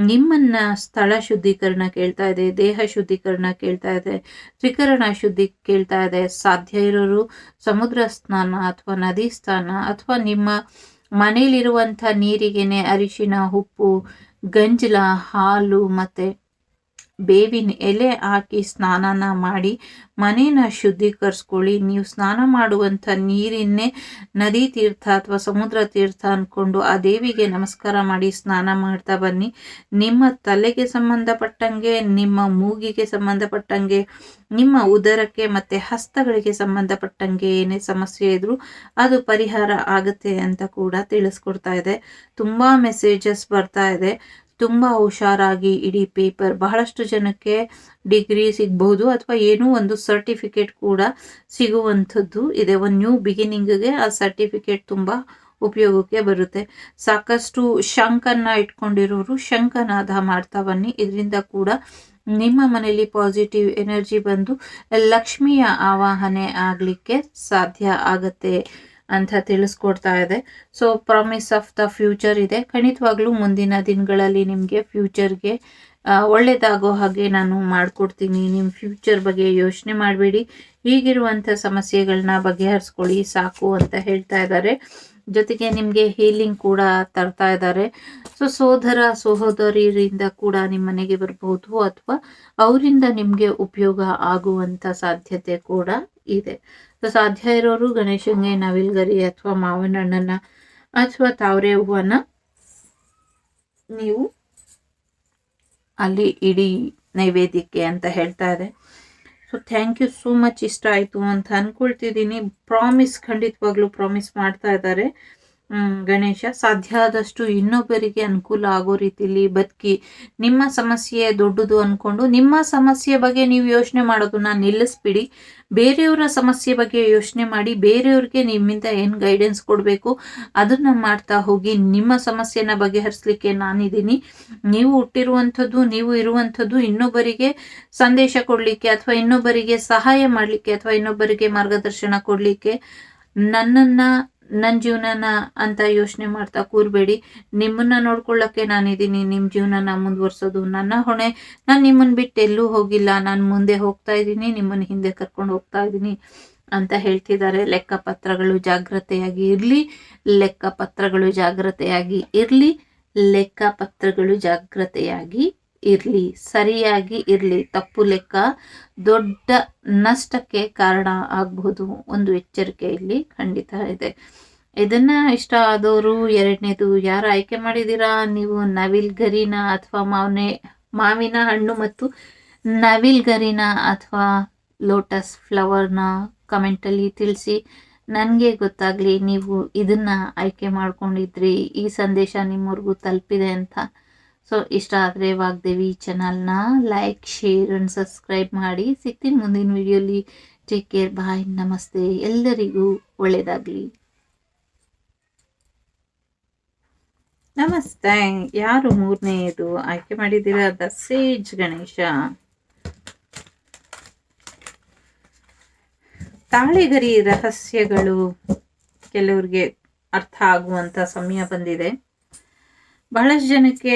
ನಿಮ್ಮನ್ನ ಸ್ಥಳ ಶುದ್ಧೀಕರಣ ಕೇಳ್ತಾ ಇದೆ, ದೇಹ ಶುದ್ಧೀಕರಣ ಕೇಳ್ತಾ ಇದೆ, ತ್ರಿಕರಣ ಶುದ್ಧಿ ಕೇಳ್ತಾ ಇದೆ, ಸಾಧ್ಯ ಇರೋರು ಸಮುದ್ರ ಸ್ನಾನ ಅಥವಾ ನದಿ ಸ್ನಾನ ಅಥವಾ ನಿಮ್ಮ ಮನೇಲಿರುವಂಥ ನೀರಿಗೆನೆ ಅರಿಶಿನ ಉಪ್ಪು, ಗಂಜಲ, ಹಾಲು ಮತ್ತು ಬೇವಿನ ಎಲೆ ಹಾಕಿ ಸ್ನಾನನ ಮಾಡಿ ಮನೇನ ಶುದ್ಧೀಕರಿಸ್ಕೊಳ್ಳಿ. ನೀವು ಸ್ನಾನ ಮಾಡುವಂಥ ನೀರಿನ್ನೇ ನದಿ ತೀರ್ಥ ಅಥವಾ ಸಮುದ್ರ ತೀರ್ಥ ಅಂದ್ಕೊಂಡು ಆ ದೇವಿಗೆ ನಮಸ್ಕಾರ ಮಾಡಿ ಸ್ನಾನ ಮಾಡ್ತಾ ಬನ್ನಿ. ನಿಮ್ಮ ತಲೆಗೆ ಸಂಬಂಧಪಟ್ಟಂಗೆ, ನಿಮ್ಮ ಮೂಗಿಗೆ ಸಂಬಂಧಪಟ್ಟಂಗೆ, ನಿಮ್ಮ ಉದರಕ್ಕೆ ಮತ್ತು ಹಸ್ತಗಳಿಗೆ ಸಂಬಂಧಪಟ್ಟಂಗೆ ಏನೇ ಸಮಸ್ಯೆ ಇದ್ರೂ ಅದು ಪರಿಹಾರ ಆಗುತ್ತೆ ಅಂತ ಕೂಡ ತಿಳಿಸ್ಕೊಡ್ತಾ ಇದೆ. ತುಂಬ ಮೆಸೇಜಸ್ ಬರ್ತಾ ಇದೆ. ತುಂಬ ಹುಷಾರಾಗಿ ಇಡೀ ಪೇಪರ್ ಬಹಳಷ್ಟು ಜನಕ್ಕೆ ಡಿಗ್ರಿ ಸಿಗಬಹುದು ಅಥವಾ ಏನೋ ಒಂದು ಸರ್ಟಿಫಿಕೇಟ್ ಕೂಡ ಸಿಗುವಂಥದ್ದು ಇದೆ. ಒಂದು ನ್ಯೂ ಬಿಗಿನಿಂಗ್ಗೆ ಆ ಸರ್ಟಿಫಿಕೇಟ್ ತುಂಬ ಉಪಯೋಗಕ್ಕೆ ಬರುತ್ತೆ. ಸಾಕಷ್ಟು ಶಂಕನ್ನ ಇಟ್ಕೊಂಡಿರೋರು ಶಂಕನಾದ ಮಾಡ್ತಾ ಬನ್ನಿ. ಇದರಿಂದ ಕೂಡ ನಿಮ್ಮ ಮನೆಯಲ್ಲಿ ಪಾಸಿಟಿವ್ ಎನರ್ಜಿ ಬಂದು ಲಕ್ಷ್ಮಿಯ ಆವಾಹನೆ ಆಗಲಿಕ್ಕೆ ಸಾಧ್ಯ ಆಗತ್ತೆ. ಅಂತ ತಿಳಿಸ್ಕೊಡ್ತಾ ಇದೆ. So promise of the future ಇದೆ. ಖಂಡಿತವಾಗ್ಲೂ ಮುಂದಿನ ದಿನಗಳಲ್ಲಿ ನಿಮಗೆ ಫ್ಯೂಚರ್ಗೆ ಒಳ್ಳೆಯದಾಗೋ ಹಾಗೆ ನಾನು ಮಾಡಿಕೊಡ್ತೀನಿ. ನಿಮ್ಮ ಫ್ಯೂಚರ್ ಬಗ್ಗೆ ಯೋಚನೆ ಮಾಡಬೇಡಿ. ಈಗಿರುವಂಥ ಸಮಸ್ಯೆಗಳನ್ನ ಬಗೆಹರಿಸ್ಕೊಳ್ಳಿ. ಸಾಕು ಅಂತ ಹೇಳ್ತಾ ಇದ್ದಾರೆ. ಜೊತೆಗೆ ನಿಮಗೆ ಹೀಲಿಂಗ್ ಕೂಡ ತರ್ತಾ ಇದ್ದಾರೆ. ಸೊ ಸೋದರ ಸಹೋದರಿಯರಿಂದ ಕೂಡ ನಿಮ್ಮ ಮನೆಗೆ ಬರಬಹುದು ಅಥವಾ ಅವರಿಂದ ನಿಮಗೆ ಉಪಯೋಗ ಆಗುವಂಥ ಸಾಧ್ಯತೆ ಕೂಡ ಇದೆ. ಸೊ ಸಾಧ್ಯ ಇರೋರು ಗಣೇಶಂಗೆ ನವಿಲ್ಗರಿ ಅಥವಾ ಮಾವಿನ ಹಣ್ಣನ್ನ ಅಥವಾ ತಾವರೆ ಹೂವನ್ನ ನೀವು ಅಲ್ಲಿ ಇಡೀ ನೈವೇದ್ಯಕ್ಕೆ ಅಂತ ಹೇಳ್ತಾ ಇದೆ. So thank you so much ಇಷ್ಟ ಆಯಿತು ಅಂತ ಅಂದ್ಕೊಳ್ತಿದ್ದೀನಿ ಪ್ರಾಮಿಸ್ ಖಂಡಿತವಾಗ್ಲೂ ಪ್ರಾಮಿಸ್ ಮಾಡ್ತಾ ಇದ್ದಾರೆ. ಗಣೇಶ, ಸಾಧ್ಯ ಆದಷ್ಟು ಇನ್ನೊಬ್ಬರಿಗೆ ಅನುಕೂಲ ಆಗೋ ರೀತಿಲಿ ಬದುಕಿ ನಿಮ್ಮ ಸಮಸ್ಯೆ ದೊಡ್ಡದು ಅಂದ್ಕೊಂಡು ನಿಮ್ಮ ಸಮಸ್ಯೆ ಬಗ್ಗೆ ನೀವು ಯೋಚನೆ ಮಾಡೋದನ್ನ ನಿಲ್ಲಿಸ್ಬಿಡಿ. ಬೇರೆಯವರ ಸಮಸ್ಯೆ ಬಗ್ಗೆ ಯೋಚನೆ ಮಾಡಿ ಬೇರೆಯವ್ರಿಗೆ ನಿಮ್ಮಿಂದ ಏನು ಗೈಡೆನ್ಸ್ ಕೊಡಬೇಕು ಅದನ್ನ ಮಾಡ್ತಾ ಹೋಗಿ ನಿಮ್ಮ ಸಮಸ್ಯೆನ ಬಗೆಹರಿಸ್ಲಿಕ್ಕೆ ನಾನಿದ್ದೀನಿ ನೀವು ಹುಟ್ಟಿರುವಂಥದ್ದು, ನೀವು ಇರುವಂಥದ್ದು ಇನ್ನೊಬ್ಬರಿಗೆ ಸಂದೇಶ ಕೊಡಲಿಕ್ಕೆ ಅಥವಾ ಇನ್ನೊಬ್ಬರಿಗೆ ಸಹಾಯ ಮಾಡಲಿಕ್ಕೆ ಅಥವಾ ಇನ್ನೊಬ್ಬರಿಗೆ ಮಾರ್ಗದರ್ಶನ ಕೊಡಲಿಕ್ಕೆ ನನ್ನನ್ನು ನನ್ನ ಜೀವನನ ಅಂತ ಯೋಚನೆ ಮಾಡ್ತಾ ಕೂರಬೇಡಿ. ನಿಮ್ಮನ್ನ ನೋಡ್ಕೊಳ್ಳೋಕ್ಕೆ ನಾನಿದ್ದೀನಿ. ನಿಮ್ಮ ಜೀವನನ ಮುಂದುವರ್ಸೋದು. ನನ್ನ ಹೊಣೆ. ನಾನು ನಿಮ್ಮನ್ನು ಬಿಟ್ಟು ಎಲ್ಲೂ ಹೋಗಿಲ್ಲ. ನಾನು ಮುಂದೆ ಹೋಗ್ತಾ ಇದ್ದೀನಿ. ನಿಮ್ಮನ್ನು ಹಿಂದೆ ಕರ್ಕೊಂಡು ಹೋಗ್ತಾ ಇದ್ದೀನಿ ಅಂತ ಹೇಳ್ತಿದ್ದಾರೆ. ಲೆಕ್ಕ ಪತ್ರಗಳು ಜಾಗ್ರತೆಯಾಗಿ ಇರಲಿ. ಲೆಕ್ಕ ಪತ್ರಗಳು ಜಾಗ್ರತೆಯಾಗಿ ಇರಲಿ. ಲೆಕ್ಕ ಪತ್ರಗಳು ಜಾಗ್ರತೆಯಾಗಿ ಇರಲಿ, ಸರಿಯಾಗಿ ಇರಲಿ. ತಪ್ಪು ಲೆಕ್ಕ ದೊಡ್ಡ ನಷ್ಟಕ್ಕೆ ಕಾರಣ ಆಗಬಹುದು. ಒಂದು ಎಚ್ಚರಿಕೆ ಇಲ್ಲಿ ಖಂಡಿತ ಇದೆ. ಇದನ್ನ ಇಷ್ಟ ಆದವರು ಎರಡನೇದು, ಯಾರು ಆಯ್ಕೆ ಮಾಡಿದ್ದೀರಾ? ನೀವು ನವಿಲ್ ಗರಿನ ಅಥವಾ ಮಾವನೆ, ಮಾವಿನ ಹಣ್ಣು ಮತ್ತು ನವಿಲ್ ಗರಿನ ಅಥವಾ ಲೋಟಸ್ ಫ್ಲವರ್ನ ಕಮೆಂಟಲ್ಲಿ ತಿಳಿಸಿ. ನನಗೆ ಗೊತ್ತಾಗಲಿ, ನೀವು ಇದನ್ನ ಆಯ್ಕೆ ಮಾಡ್ಕೊಂಡಿದ್ರಿ. ಈ ಸಂದೇಶ ನಿಮ್ಮವ್ರಿಗೂ ತಲುಪಿದೆ ಅಂತ. ಸೊ ಇಷ್ಟ ಆದರೆ ವಾಗ್ದೇವಿ ಚಾನಲ್ನ ಲೈಕ್ ಶೇರ್ ಅಂಡ್ ಸಬ್ಸ್ಕ್ರೈಬ್ ಮಾಡಿ. ಸಿಗ್ತೀನಿ ಮುಂದಿನ ವಿಡಿಯೋಲಿ ಟೇಕ್ ಕೇರ್ ಬಾಯ್ ನಮಸ್ತೆ. ಎಲ್ಲರಿಗೂ ಒಳ್ಳೆಯದಾಗಲಿ ನಮಸ್ತೆ. ಯಾರು ಮೂರನೆಯದು ಆಯ್ಕೆ ಮಾಡಿದ್ದೀರಾ? ದ ಗಣೇಶ. ತಾಳೆಗರಿ ರಹಸ್ಯಗಳು ಕೆಲವ್ರಿಗೆ ಅರ್ಥ ಆಗುವಂಥ ಸಮಯ ಬಂದಿದೆ. ಬಹಳಷ್ಟು ಜನಕ್ಕೆ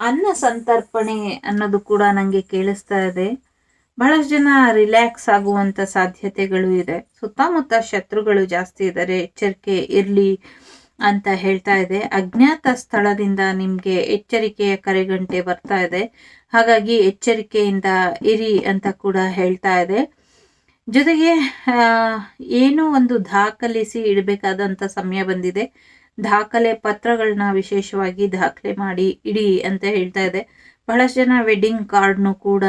ಅನ್ನ ಸಂತರ್ಪಣೆ ಅನ್ನೋದು ಕೂಡ ನನಗೆ ಕೇಳಿಸ್ತಾ ಇದೆ. ಬಹಳಷ್ಟು ಜನ ರಿಲ್ಯಾಕ್ಸ್ ಆಗುವಂತ ಸಾಧ್ಯತೆಗಳು ಇದೆ. ಸುತ್ತಮುತ್ತ ಶತ್ರುಗಳು ಜಾಸ್ತಿ ಇದ್ದಾರೆ. ಎಚ್ಚರಿಕೆ ಇರಲಿ ಅಂತ ಹೇಳ್ತಾ ಇದೆ. ಅಜ್ಞಾತ ಸ್ಥಳದಿಂದ ನಿಮ್ಗೆ ಎಚ್ಚರಿಕೆಯ ಕರೆಗಂಟೆ ಬರ್ತಾ ಇದೆ. ಹಾಗಾಗಿ ಎಚ್ಚರಿಕೆಯಿಂದ ಇರಿ ಅಂತ ಕೂಡ ಹೇಳ್ತಾ ಇದೆ. ಜೊತೆಗೆ ಏನೋ ಒಂದು ದಾಖಲಿಸಿ ಇಡಬೇಕಾದಂಥ ಸಮಯ ಬಂದಿದೆ. ದಾಖಲೆ ಪತ್ರಗಳನ್ನ ವಿಶೇಷವಾಗಿ ದಾಖಲೆ ಮಾಡಿ ಇಡಿ ಅಂತ ಹೇಳ್ತಾ ಇದೆ. ಬಹಳಷ್ಟು ಜನ ವೆಡ್ಡಿಂಗ್ ಕಾರ್ಡ್ನು ಕೂಡ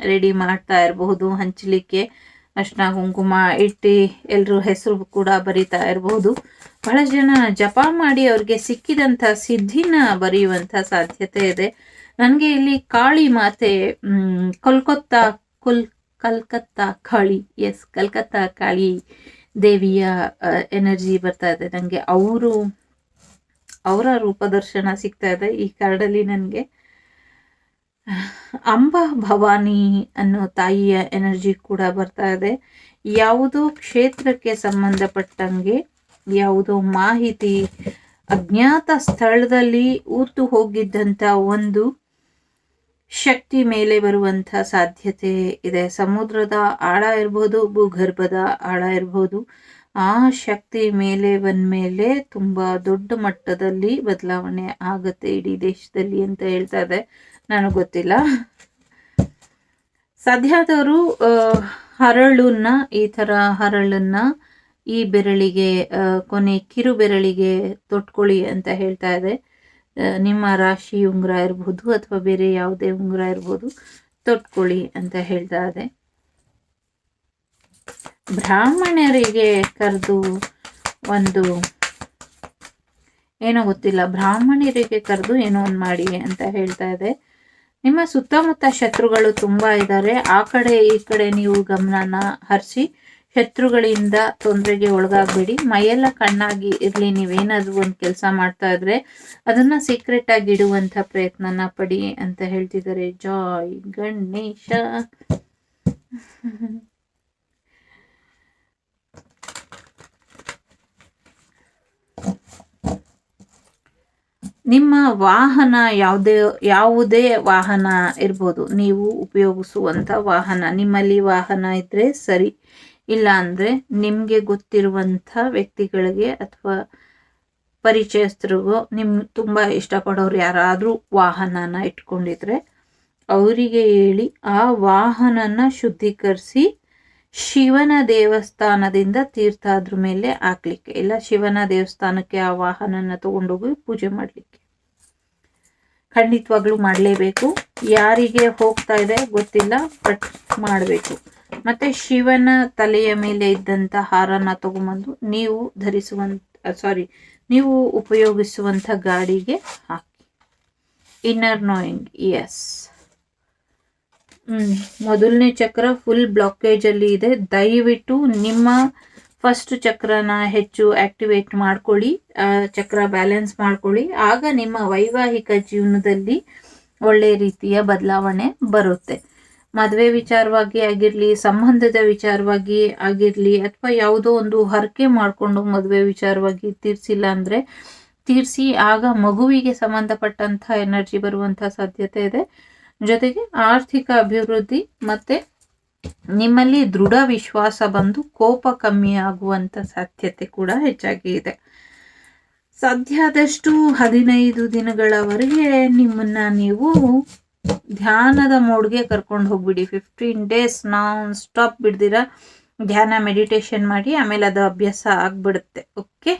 ರೆಡಿ ಮಾಡ್ತಾ ಇರಬಹುದು. ಹಂಚಲಿಕ್ಕೆ ಅರ್ಶನ ಕುಂಕುಮ ಇಟ್ಟು ಎಲ್ಲರೂ ಹೆಸರು ಕೂಡ ಬರಿತಾ ಇರಬಹುದು. ಬಹಳಷ್ಟು ಜನ ಜಪ ಮಾಡಿ ಅವ್ರಿಗೆ ಸಿಕ್ಕಿದಂಥ ಸಿದ್ಧಿನ ಬರೆಯುವಂಥ ಸಾಧ್ಯತೆ ಇದೆ. ನನಗೆ ಇಲ್ಲಿ ಕಾಳಿ ಮಾತೆ ಕೊಲ್ಕೊತ್ತಾ ಕುಲ್ ಕಲ್ಕತ್ತಾ ಕಾಳಿ ಎಸ್ ಕಲ್ಕತ್ತಾ ಕಾಳಿ ದೇವಿಯ ಎನರ್ಜಿ ಬರ್ತಾ ಇದೆ. ನನಗೆ ಅವರು, ಅವರ ರೂಪದರ್ಶನ ಸಿಗ್ತಾ ಇದೆ. ಈ ಕಾರ್ಡಲ್ಲಿ ನನಗೆ, ಅಂಬಾ ಭವಾನಿ ಅನ್ನೋ ತಾಯಿಯ ಎನರ್ಜಿ ಕೂಡ ಬರ್ತಾ ಇದೆ. ಯಾವುದೋ ಕ್ಷೇತ್ರಕ್ಕೆ ಸಂಬಂಧಪಟ್ಟಂಗೆ ಯಾವುದೋ ಮಾಹಿತಿ ಅಜ್ಞಾತ ಸ್ಥಳದಲ್ಲಿ ಊತು ಹೋಗಿದ್ದಂಥ ಒಂದು ಶಕ್ತಿ ಮೇಲೆ ಬರುವಂಥ ಸಾಧ್ಯತೆ ಇದೆ. ಸಮುದ್ರದ ಆಳ ಇರ್ಬೋದು, ಭೂಗರ್ಭದ ಆಳ ಇರ್ಬೋದು, ಆ ಶಕ್ತಿ ಮೇಲೆ ಬಂದ್ಮೇಲೆ ತುಂಬಾ ದೊಡ್ಡ ಮಟ್ಟದಲ್ಲಿ ಬದಲಾವಣೆ ಆಗುತ್ತೆ ಇಡೀ ದೇಶದಲ್ಲಿ ಅಂತ ಹೇಳ್ತಾ ಇದೆ. ನನಗೆ ಗೊತ್ತಿಲ್ಲ. ಸದ್ಯದವರು ಹರಳನ್ನ, ಈ ತರ ಹರಳನ್ನ ಈ ಬೆರಳಿಗೆ ಕೊನೆ ಕಿರು ಬೆರಳಿಗೆ ತೊಟ್ಕೊಳ್ಳಿ ಅಂತ ಹೇಳ್ತಾ ಇದೆ. ನಿಮ್ಮ ರಾಶಿ ಉಂಗುರ ಇರ್ಬೋದು ಅಥವಾ ಬೇರೆ ಯಾವುದೇ ಉಂಗುರ ಇರ್ಬೋದು ತೊಟ್ಕೊಳ್ಳಿ ಅಂತ ಹೇಳ್ತಾ ಇದೆ. ಬ್ರಾಹ್ಮಣರಿಗೆ ಕರೆದು ಒಂದು ಏನೋ ಗೊತ್ತಿಲ್ಲ, ಬ್ರಾಹ್ಮಣರಿಗೆ ಕರೆದು ಏನೋ ಒಂದು ಮಾಡಿ ಅಂತ ಹೇಳ್ತಾ ಇದೆ. ನಿಮ್ಮ ಸುತ್ತಮುತ್ತ ಶತ್ರುಗಳು ತುಂಬಾ ಇದ್ದಾರೆ ಆ ಕಡೆ ಈ ಕಡೆ ನೀವು ಗಮನನ ಹರಿಸಿ ಶತ್ರುಗಳಿಂದ ತೊಂದರೆಗೆ ಒಳಗಾಗಬೇಡಿ. ಮೈಯೆಲ್ಲ ಕಣ್ಣಾಗಿ ಇರಲಿ. ನೀವೇನಾದ್ರೂ ಒಂದು ಕೆಲಸ ಮಾಡ್ತಾ ಇದ್ರೆ ಅದನ್ನ ಸೀಕ್ರೆಟ್ ಆಗಿ ಇಡುವಂತ ಪ್ರಯತ್ನನ ಪಡಿ ಅಂತ ಹೇಳ್ತಿದ್ದಾರೆ. ಜಾಯ್ ಗಣೇಶ. ನಿಮ್ಮ ವಾಹನ ಯಾವುದೇ ಯಾವುದೇ ವಾಹನ ಇರ್ಬೋದು, ನೀವು ಉಪಯೋಗಿಸುವಂತ ವಾಹನ, ನಿಮ್ಮಲ್ಲಿ ವಾಹನ ಇದ್ರೆ ಸರಿ. ಇಲ್ಲ ಅಂದರೆ ನಿಮಗೆ ಗೊತ್ತಿರುವಂಥ ವ್ಯಕ್ತಿಗಳಿಗೆ ಅಥವಾ ಪರಿಚಯಸ್ಥರಿಗೋ ನಿಮ್ಮ ತುಂಬ ಇಷ್ಟಪಡೋರು ಯಾರಾದರೂ ವಾಹನನ ಇಟ್ಕೊಂಡಿದ್ರೆ ಅವರಿಗೆ ಹೇಳಿ ಆ ವಾಹನನ ಶುದ್ಧೀಕರಿಸಿ ಶಿವನ ದೇವಸ್ಥಾನದಿಂದ ತೀರ್ಥ ಅದ್ರ ಮೇಲೆ ಹಾಕ್ಲಿಕ್ಕೆ. ಇಲ್ಲ, ಶಿವನ ದೇವಸ್ಥಾನಕ್ಕೆ ಆ ವಾಹನನ ತಗೊಂಡೋಗಿ ಪೂಜೆ ಮಾಡಲಿಕ್ಕೆ. ಖಂಡಿತವಾಗ್ಲೂ ಮಾಡಲೇಬೇಕು. ಯಾರಿಗೆ ಹೋಗ್ತಾ ಇದೆ ಗೊತ್ತಿಲ್ಲ ಬಟ್ ಮಾಡಬೇಕು. ಮತ್ತೆ ಶಿವನ ತಲೆಯ ಮೇಲೆ ಇದ್ದಂತ ಹಾರನ ತಗೊಂಬಂದು ನೀವು ಧರಿಸುವಂತ ಸಾರಿ ನೀವು ಉಪಯೋಗಿಸುವಂತ ಗಾಡಿಗೆ ಹಾಕಿ. ಇನ್ನರ್ ನೋಯಿಂಗ್ ಎಸ್ ಮೊದಲನೇ ಚಕ್ರ ಫುಲ್ ಬ್ಲಾಕೇಜ್ ಅಲ್ಲಿ ಇದೆ. ದಯವಿಟ್ಟು ನಿಮ್ಮ ಫಸ್ಟ್ ಚಕ್ರನ ಹೆಚ್ಚು ಆಕ್ಟಿವೇಟ್ ಮಾಡ್ಕೊಳ್ಳಿ ಚಕ್ರ ಬ್ಯಾಲೆನ್ಸ್ ಮಾಡ್ಕೊಳ್ಳಿ. ಆಗ ನಿಮ್ಮ ವೈವಾಹಿಕ ಜೀವನದಲ್ಲಿ ಒಳ್ಳೆ ರೀತಿಯ ಬದಲಾವಣೆ ಬರುತ್ತೆ. ಮದುವೆ ವಿಚಾರವಾಗಿ ಆಗಿರಲಿ, ಸಂಬಂಧದ ವಿಚಾರವಾಗಿ ಆಗಿರಲಿ, ಅಥವಾ ಯಾವುದೋ ಒಂದು ಹರಕೆ ಮಾಡಿಕೊಂಡು ಮದುವೆ ವಿಚಾರವಾಗಿ ತೀರ್ಸಿಲ್ಲ ಅಂದ್ರೆ ತೀರ್ಸಿ ಆಗ ಮಗುವಿಗೆ ಸಂಬಂಧಪಟ್ಟಂಥ ಎನರ್ಜಿ ಬರುವಂಥ ಸಾಧ್ಯತೆ ಇದೆ. ಜೊತೆಗೆ ಆರ್ಥಿಕ ಅಭಿವೃದ್ಧಿ ಮತ್ತೆ ನಿಮ್ಮಲ್ಲಿ ದೃಢ ವಿಶ್ವಾಸ ಬಂದು ಕೋಪ ಕಮ್ಮಿ ಆಗುವಂತ ಸಾಧ್ಯತೆ ಕೂಡ ಹೆಚ್ಚಾಗಿ ಇದೆ. ಸಾಧ್ಯಾದಷ್ಟು ಹದಿನೈದು ದಿನಗಳವರೆಗೆ ನಿಮ್ಮನ್ನ ನೀವು ಧ್ಯಾನದ ಮೋಡ್ಗೆ ಕರ್ಕೊಂಡು ಹೋಗ್ಬಿಡಿ. ಫಿಫ್ಟೀನ್ ಡೇಸ್ ನಾನ್ ಸ್ಟಾಪ್ ಬಿಡ್ದಿರ. ಧ್ಯಾನ ಮೆಡಿಟೇಷನ್ ಮಾಡಿ ಆಮೇಲೆ ಅದು ಅಭ್ಯಾಸ ಆಗ್ಬಿಡುತ್ತೆ. ಓಕೆ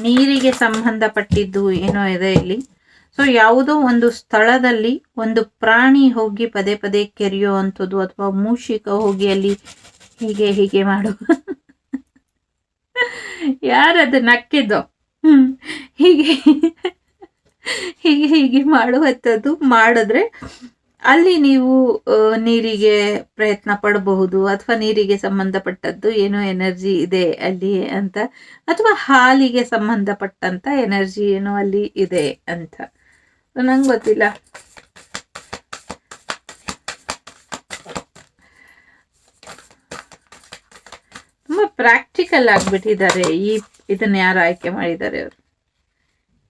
ನೀರಿಗೆ ಸಂಬಂಧಪಟ್ಟಿದ್ದು ಏನೋ ಇದೆ ಇಲ್ಲಿ. ಸೊ ಯಾವುದೋ ಒಂದು ಸ್ಥಳದಲ್ಲಿ ಒಂದು ಪ್ರಾಣಿ ಹೋಗಿ ಪದೇ ಪದೇ ಕೆರೆಯೋ ಅಂಥದ್ದು ಅಥವಾ ಮೂಷಿಕ ಹೋಗಿ ಅಲ್ಲಿ ಹೀಗೆ ಹೀಗೆ ಮಾಡು. ಯಾರದು ನಕ್ಕಿದ್ದು? ಹೀಗೆ ಹೀಗೆ ಹೀಗೆ ಮಾಡುವಂಥದ್ದು ಮಾಡಿದ್ರೆ ಅಲ್ಲಿ ನೀವು ನೀರಿಗೆ ಪ್ರಯತ್ನ ಪಡಬಹುದು ಅಥವಾ ನೀರಿಗೆ ಸಂಬಂಧಪಟ್ಟದ್ದು ಏನೋ ಎನರ್ಜಿ ಇದೆ ಅಲ್ಲಿ ಅಂತ, ಅಥವಾ ಹಾಲಿಗೆ ಸಂಬಂಧಪಟ್ಟಂತ ಎನರ್ಜಿ ಏನೋ ಅಲ್ಲಿ ಇದೆ ಅಂತ. ನಂಗೆ ಗೊತ್ತಿಲ್ಲ. ತುಂಬ ಪ್ರಾಕ್ಟಿಕಲ್ ಆಗ್ಬಿಟ್ಟಿದ್ದಾರೆ ಈ ಇದನ್ನ ಯಾರು ಆಯ್ಕೆ ಮಾಡಿದ್ದಾರೆ ಅವರು?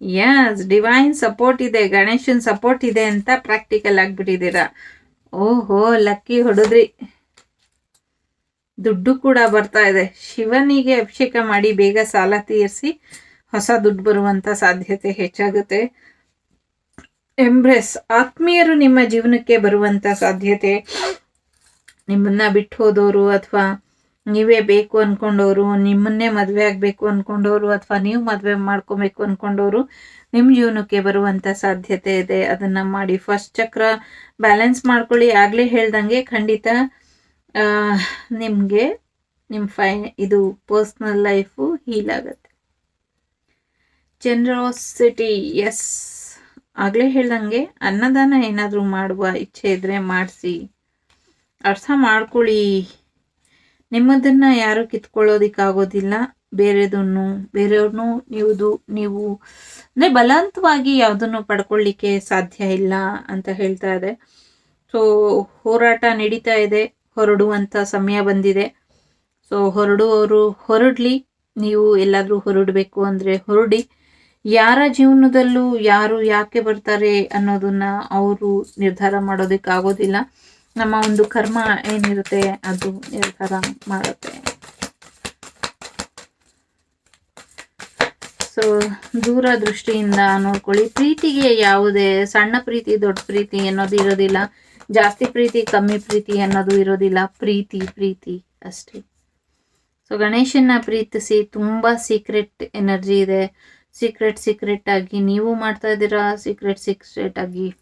ಯಸ್ ಡಿವೈನ್ ಸಪೋರ್ಟ್ ಇದೆ, ಗಣೇಶನ್ ಸಪೋರ್ಟ್ ಇದೆ ಅಂತ ಪ್ರಾಕ್ಟಿಕಲ್ ಆಗಿಬಿಟ್ಟಿದ್ದೀರಾ? ಓಹೋ ಲಕ್ಕಿ ಹೊಡೆದ್ರಿ ದುಡ್ಡು ಕೂಡ ಬರ್ತಾ ಇದೆ. ಶಿವನಿಗೆ ಅಭಿಷೇಕ ಮಾಡಿ ಬೇಗ ಸಾಲ ತೀರಿಸಿ ಹೊಸ ದುಡ್ಡು ಬರುವಂತ ಸಾಧ್ಯತೆ ಹೆಚ್ಚಾಗುತ್ತೆ. ಎಂಬ್ರೆಸ್ ಆತ್ಮೀಯರು ನಿಮ್ಮ ಜೀವನಕ್ಕೆ ಬರುವಂತ ಸಾಧ್ಯತೆ. ನಿಮ್ಮನ್ನ ಬಿಟ್ಟು ಹೋದವರು ಅಥವಾ ನೀವೇ ಬೇಕು ಅನ್ಕೊಂಡವರು, ನಿಮ್ಮನ್ನೇ ಮದುವೆ ಆಗಬೇಕು ಅನ್ಕೊಂಡವರು ಅಥವಾ ನೀವು ಮದುವೆ ಮಾಡ್ಕೋಬೇಕು ಅನ್ಕೊಂಡವರು ನಿಮ್ಮ ಜೀವನಕ್ಕೆ ಬರುವಂತ ಸಾಧ್ಯತೆ ಇದೆ. ಅದನ್ನ ಮಾಡಿ ಫಸ್ಟ್ ಚಕ್ರ ಬ್ಯಾಲೆನ್ಸ್ ಮಾಡ್ಕೊಳ್ಳಿ. ಆಗ್ಲೇ ಹೇಳ್ದಂಗೆ ಖಂಡಿತ ನಿಮಗೆ ನಿಮ್ಮ ಫೈ ಇದು ಪರ್ಸ್ನಲ್ ಲೈಫು ಹೀಲ್ ಆಗುತ್ತೆ. ಜನರಾಸಿಟಿ ಎಸ್ ಆಗ್ಲೇ ಹೇಳ್ದಂಗೆ ಅನ್ನದಾನ ಏನಾದರೂ ಮಾಡುವ ಇಚ್ಛೆ ಇದ್ರೆ ಮಾಡಿಸಿ. ಅರ್ಥ ಮಾಡ್ಕೊಳ್ಳಿ. ನಿಮ್ಮದನ್ನ ಯಾರು ಕಿತ್ಕೊಳ್ಳೋದಿಕ್ಕಾಗೋದಿಲ್ಲ. ಬೇರೆದನ್ನು, ಬೇರೆಯವ್ರನ್ನು ನೀವು ನೀವು, ಅಂದ್ರೆ ಬಲವಂತವಾಗಿ ಯಾವುದನ್ನು ಪಡ್ಕೊಳ್ಳಿಕ್ಕೆ ಸಾಧ್ಯ ಇಲ್ಲ ಅಂತ ಹೇಳ್ತಾ ಇದೆ. ಸೊ ಹೋರಾಟ ನಡೀತಾ ಇದೆ. ಹೊರಡುವಂತ ಸಮಯ ಬಂದಿದೆ. ಸೊ ಹೊರಡುವವರು ಹೊರಡ್ಲಿ. ನೀವು ಎಲ್ಲಾದ್ರೂ ಹೊರಡಬೇಕು ಅಂದ್ರೆ ಹೊರಡಿ. ಯಾರ ಜೀವನದಲ್ಲೂ ಯಾರು ಯಾಕೆ ಬರ್ತಾರೆ ಅನ್ನೋದನ್ನ ಅವರು ನಿರ್ಧಾರ ಮಾಡೋದಕ್ಕಾಗೋದಿಲ್ಲ. ನಮ್ಮ ಒಂದು ಕರ್ಮ ಏನಿರುತ್ತೆ ಅದು ನಿರ್ಧಾರ ಮಾಡುತ್ತೆ. ಸೊ ದೂರ ದೃಷ್ಟಿಯಿಂದ ನೋಡ್ಕೊಳ್ಳಿ. ಪ್ರೀತಿಗೆ ಯಾವುದೇ ಸಣ್ಣ ಪ್ರೀತಿ, ದೊಡ್ಡ ಪ್ರೀತಿ ಅನ್ನೋದು ಇರೋದಿಲ್ಲ. ಜಾಸ್ತಿ ಪ್ರೀತಿ, ಕಮ್ಮಿ ಪ್ರೀತಿ ಅನ್ನೋದು ಇರೋದಿಲ್ಲ. ಪ್ರೀತಿ ಪ್ರೀತಿ ಅಷ್ಟೇ. ಸೊ ಗಣೇಶನ ಪ್ರೀತಿಸಿ ತುಂಬಾ ಸೀಕ್ರೆಟ್ ಎನರ್ಜಿ ಇದೆ. ಸೀಕ್ರೆಟ್ ಸೀಕ್ರೆಟ್ ಆಗಿ ನೀವು ಮಾಡ್ತಾ ಇದ್ದೀರಾ? ಸೀಕ್ರೆಟ್ ಸೀಕ್ರೆಟ್ ಆಗಿ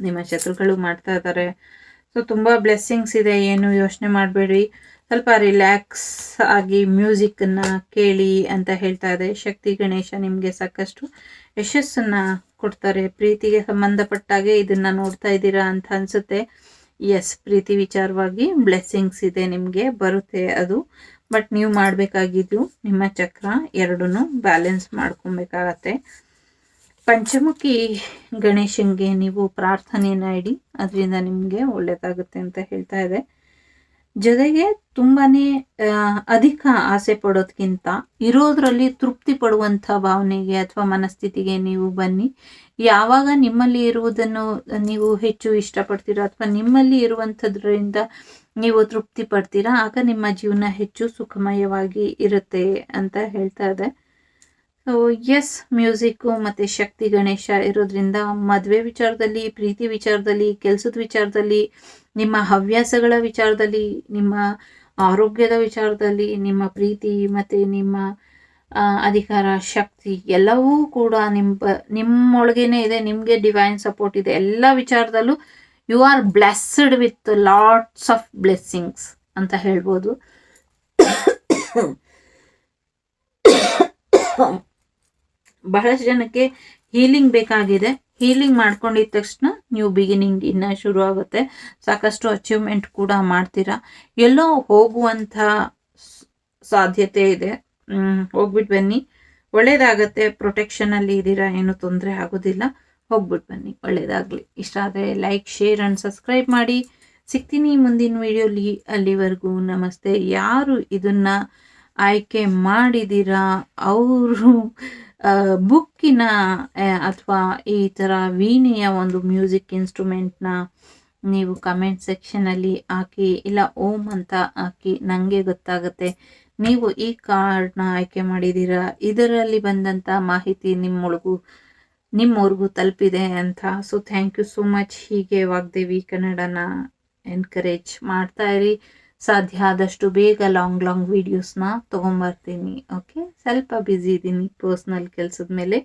ನಿಮ್ಮ ಶತ್ರುಗಳು ಮಾಡ್ತಾ ಇದ್ದಾರೆ. ಸೊ ತುಂಬ ಬ್ಲೆಸ್ಸಿಂಗ್ಸ್ ಇದೆ, ಏನು ಯೋಚನೆ ಮಾಡಬೇಡಿ. ಸ್ವಲ್ಪ ರಿಲ್ಯಾಕ್ಸ್ ಆಗಿ ಮ್ಯೂಸಿಕ್ಕನ್ನು ಕೇಳಿ ಅಂತ ಹೇಳ್ತಾ ಇದೆ. ಶಕ್ತಿ ಗಣೇಶ ನಿಮಗೆ ಸಾಕಷ್ಟು ಯಶಸ್ಸನ್ನು ಕೊಡ್ತಾರೆ. ಪ್ರೀತಿಗೆ ಸಂಬಂಧಪಟ್ಟಾಗೆ ಇದನ್ನು ನೋಡ್ತಾ ಇದ್ದೀರಾ ಅಂತ ಅನಿಸುತ್ತೆ. ಎಸ್ ಪ್ರೀತಿ ವಿಚಾರವಾಗಿ ಬ್ಲೆಸ್ಸಿಂಗ್ಸ್ ಇದೆ ನಿಮಗೆ, ಬರುತ್ತೆ ಅದು. ಬಟ್ ನೀವು ಮಾಡಬೇಕಾಗಿದ್ದು ನಿಮ್ಮ ಚಕ್ರ ಎರಡನ್ನೂ ಬ್ಯಾಲೆನ್ಸ್ ಮಾಡ್ಕೊಬೇಕಾಗತ್ತೆ. ಪಂಚಮುಖಿ ಗಣೇಶನ್ಗೆ ನೀವು ಪ್ರಾರ್ಥನೆಯನ್ನ ಇಡಿ, ಅದರಿಂದ ನಿಮಗೆ ಒಳ್ಳೇದಾಗುತ್ತೆ ಅಂತ ಹೇಳ್ತಾ ಇದೆ. ಜೊತೆಗೆ ತುಂಬಾನೇ ಅಧಿಕ ಆಸೆ ಪಡೋದ್ಕಿಂತ ಇರೋದ್ರಲ್ಲಿ ತೃಪ್ತಿ ಪಡುವಂಥ ಭಾವನೆಗೆ ಅಥವಾ ಮನಸ್ಥಿತಿಗೆ ನೀವು ಬನ್ನಿ. ಯಾವಾಗ ನಿಮ್ಮಲ್ಲಿ ಇರುವುದನ್ನು ನೀವು ಹೆಚ್ಚು ಇಷ್ಟಪಡ್ತೀರಾ ಅಥವಾ ನಿಮ್ಮಲ್ಲಿ ಇರುವಂಥದ್ರಿಂದ ನೀವು ತೃಪ್ತಿ ಪಡ್ತೀರಾ, ಆಗ ನಿಮ್ಮ ಜೀವನ ಹೆಚ್ಚು ಸುಖಮಯವಾಗಿ ಇರುತ್ತೆ ಅಂತ ಹೇಳ್ತಾ ಇದೆ. ಸೊ ಎಸ್ ಮ್ಯೂಸಿಕ್ಕು ಮತ್ತು ಶಕ್ತಿ ಗಣೇಶ ಇರೋದ್ರಿಂದ ಮದುವೆ ವಿಚಾರದಲ್ಲಿ, ಪ್ರೀತಿ ವಿಚಾರದಲ್ಲಿ, ಕೆಲಸದ ವಿಚಾರದಲ್ಲಿ, ನಿಮ್ಮ ಹವ್ಯಾಸಗಳ ವಿಚಾರದಲ್ಲಿ, ನಿಮ್ಮ ಆರೋಗ್ಯದ ವಿಚಾರದಲ್ಲಿ, ನಿಮ್ಮ ಪ್ರೀತಿ ಮತ್ತು ನಿಮ್ಮ ಅಧಿಕಾರ, ಶಕ್ತಿ ಎಲ್ಲವೂ ಕೂಡ ನಿಮ್ಮ ನಿಮ್ಮೊಳಗೇನೆ ಇದೆ, ನಿಮಗೆ ಡಿವೈನ್ ಸಪೋರ್ಟ್ ಇದೆ. ಎಲ್ಲ ವಿಚಾರದಲ್ಲೂ you are blessed with lots of blessings ಅಂತ ಹೇಳ್ಬೋದು. ಬಹಳಷ್ಟು ಜನಕ್ಕೆ ಹೀಲಿಂಗ್ ಬೇಕಾಗಿದೆ. ಹೀಲಿಂಗ್ ಮಾಡ್ಕೊಂಡಿದ ತಕ್ಷಣ ನ್ಯೂ ಬಿಗಿನಿಂಗ್ ಇನ್ನ ಶುರು ಆಗುತ್ತೆ. ಸಾಕಷ್ಟು ಅಚೀವ್ಮೆಂಟ್ ಕೂಡ ಮಾಡ್ತೀರಾ. ಎಲ್ಲೋ ಹೋಗುವಂಥ ಸಾಧ್ಯತೆ ಇದೆ. ಹೋಗ್ಬಿಟ್ಟು ಬನ್ನಿ. ಒಳ್ಳೇದಾಗತ್ತೆ. ಪ್ರೊಟೆಕ್ಷನ್ ಅಲ್ಲಿ ಇದ್ದೀರಾ ಏನು ತೊಂದರೆ ಆಗೋದಿಲ್ಲ. ಹೋಗ್ಬಿಟ್ಟು ಬನ್ನಿ. ಒಳ್ಳೇದಾಗ್ಲಿ. ಇಷ್ಟ ಆದರೆ ಲೈಕ್ ಶೇರ್ ಅಂಡ್ ಸಬ್ಸ್ಕ್ರೈಬ್ ಮಾಡಿ. ಸಿಗ್ತೀನಿ ಮುಂದಿನ ವಿಡಿಯೋಲಿ ಅಲ್ಲಿವರೆಗೂ ನಮಸ್ತೆ. ಯಾರು ಇದನ್ನ ಆಯ್ಕೆ ಮಾಡಿದ್ದೀರಾ? ಅವರು ಬುಕ್ಕಿನ ಅಥವಾ ಈ ಥರ ವೀಣೆಯ ಒಂದು ಮ್ಯೂಸಿಕ್ ಇನ್ಸ್ಟ್ರೂಮೆಂಟ್ನ ನೀವು ಕಮೆಂಟ್ ಸೆಕ್ಷನಲ್ಲಿ ಹಾಕಿ, ಇಲ್ಲ ಓಮ್ ಅಂತ ಹಾಕಿ ನನಗೆ ಗೊತ್ತಾಗುತ್ತೆ. ನೀವು ಈ ಕಾರ್ಡ್ನ ಆಯ್ಕೆ ಮಾಡಿದ್ದೀರಾ? ಇದರಲ್ಲಿ ಬಂದಂಥ ಮಾಹಿತಿ ನಿಮ್ಮೊಳಗೂ ನಿಮ್ಮವ್ರಿಗೂ ತಲುಪಿದೆ ಅಂತ. So thank you so much ಹೀಗೆ ವಾಗ್ದೇವಿ ಕನ್ನಡನ ಎನ್ಕರೇಜ್ ಮಾಡ್ತಾ ಇರಿ. ಸಾಧ್ಯ ಆದಷ್ಟು ಬೇಗ ಲಾಂಗ್ ಲಾಂಗ್ ವೀಡಿಯೋಸ್ನ ತೊಗೊಂಬರ್ತೀನಿ ಓಕೆ ಸ್ವಲ್ಪ ಬ್ಯುಸಿ ಇದ್ದೀನಿ ಪರ್ಸ್ನಲ್ ಕೆಲಸದ ಮೇಲೆ.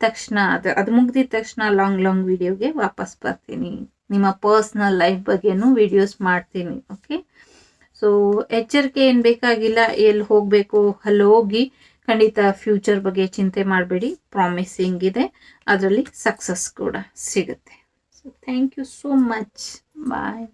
ತಕ್ಷಣ ಅದು ಅದು ಮುಗ್ದಿದ ತಕ್ಷಣ ಲಾಂಗ್ ಲಾಂಗ್ ವಿಡಿಯೋಗೆ ವಾಪಸ್ ಬರ್ತೀನಿ. ನಿಮ್ಮ ಪರ್ಸ್ನಲ್ ಲೈಫ್ ಬಗ್ಗೆನೂ ವಿಡಿಯೋಸ್ ಮಾಡ್ತೀನಿ ಓಕೆ ಸೊ ಎಚ್ಚರಿಕೆ ಏನು ಬೇಕಾಗಿಲ್ಲ ಎಲ್ಲಿ ಹೋಗಬೇಕು ಅಲ್ಲಿ ಹೋಗಿ ಖಂಡಿತ ಫ್ಯೂಚರ್ ಬಗ್ಗೆ ಚಿಂತೆ ಮಾಡಬೇಡಿ ಪ್ರಾಮಿಸಿಂಗ್ ಇದೆ ಅದರಲ್ಲಿ ಸಕ್ಸಸ್ ಕೂಡ ಸಿಗುತ್ತೆ. So thank you so much bye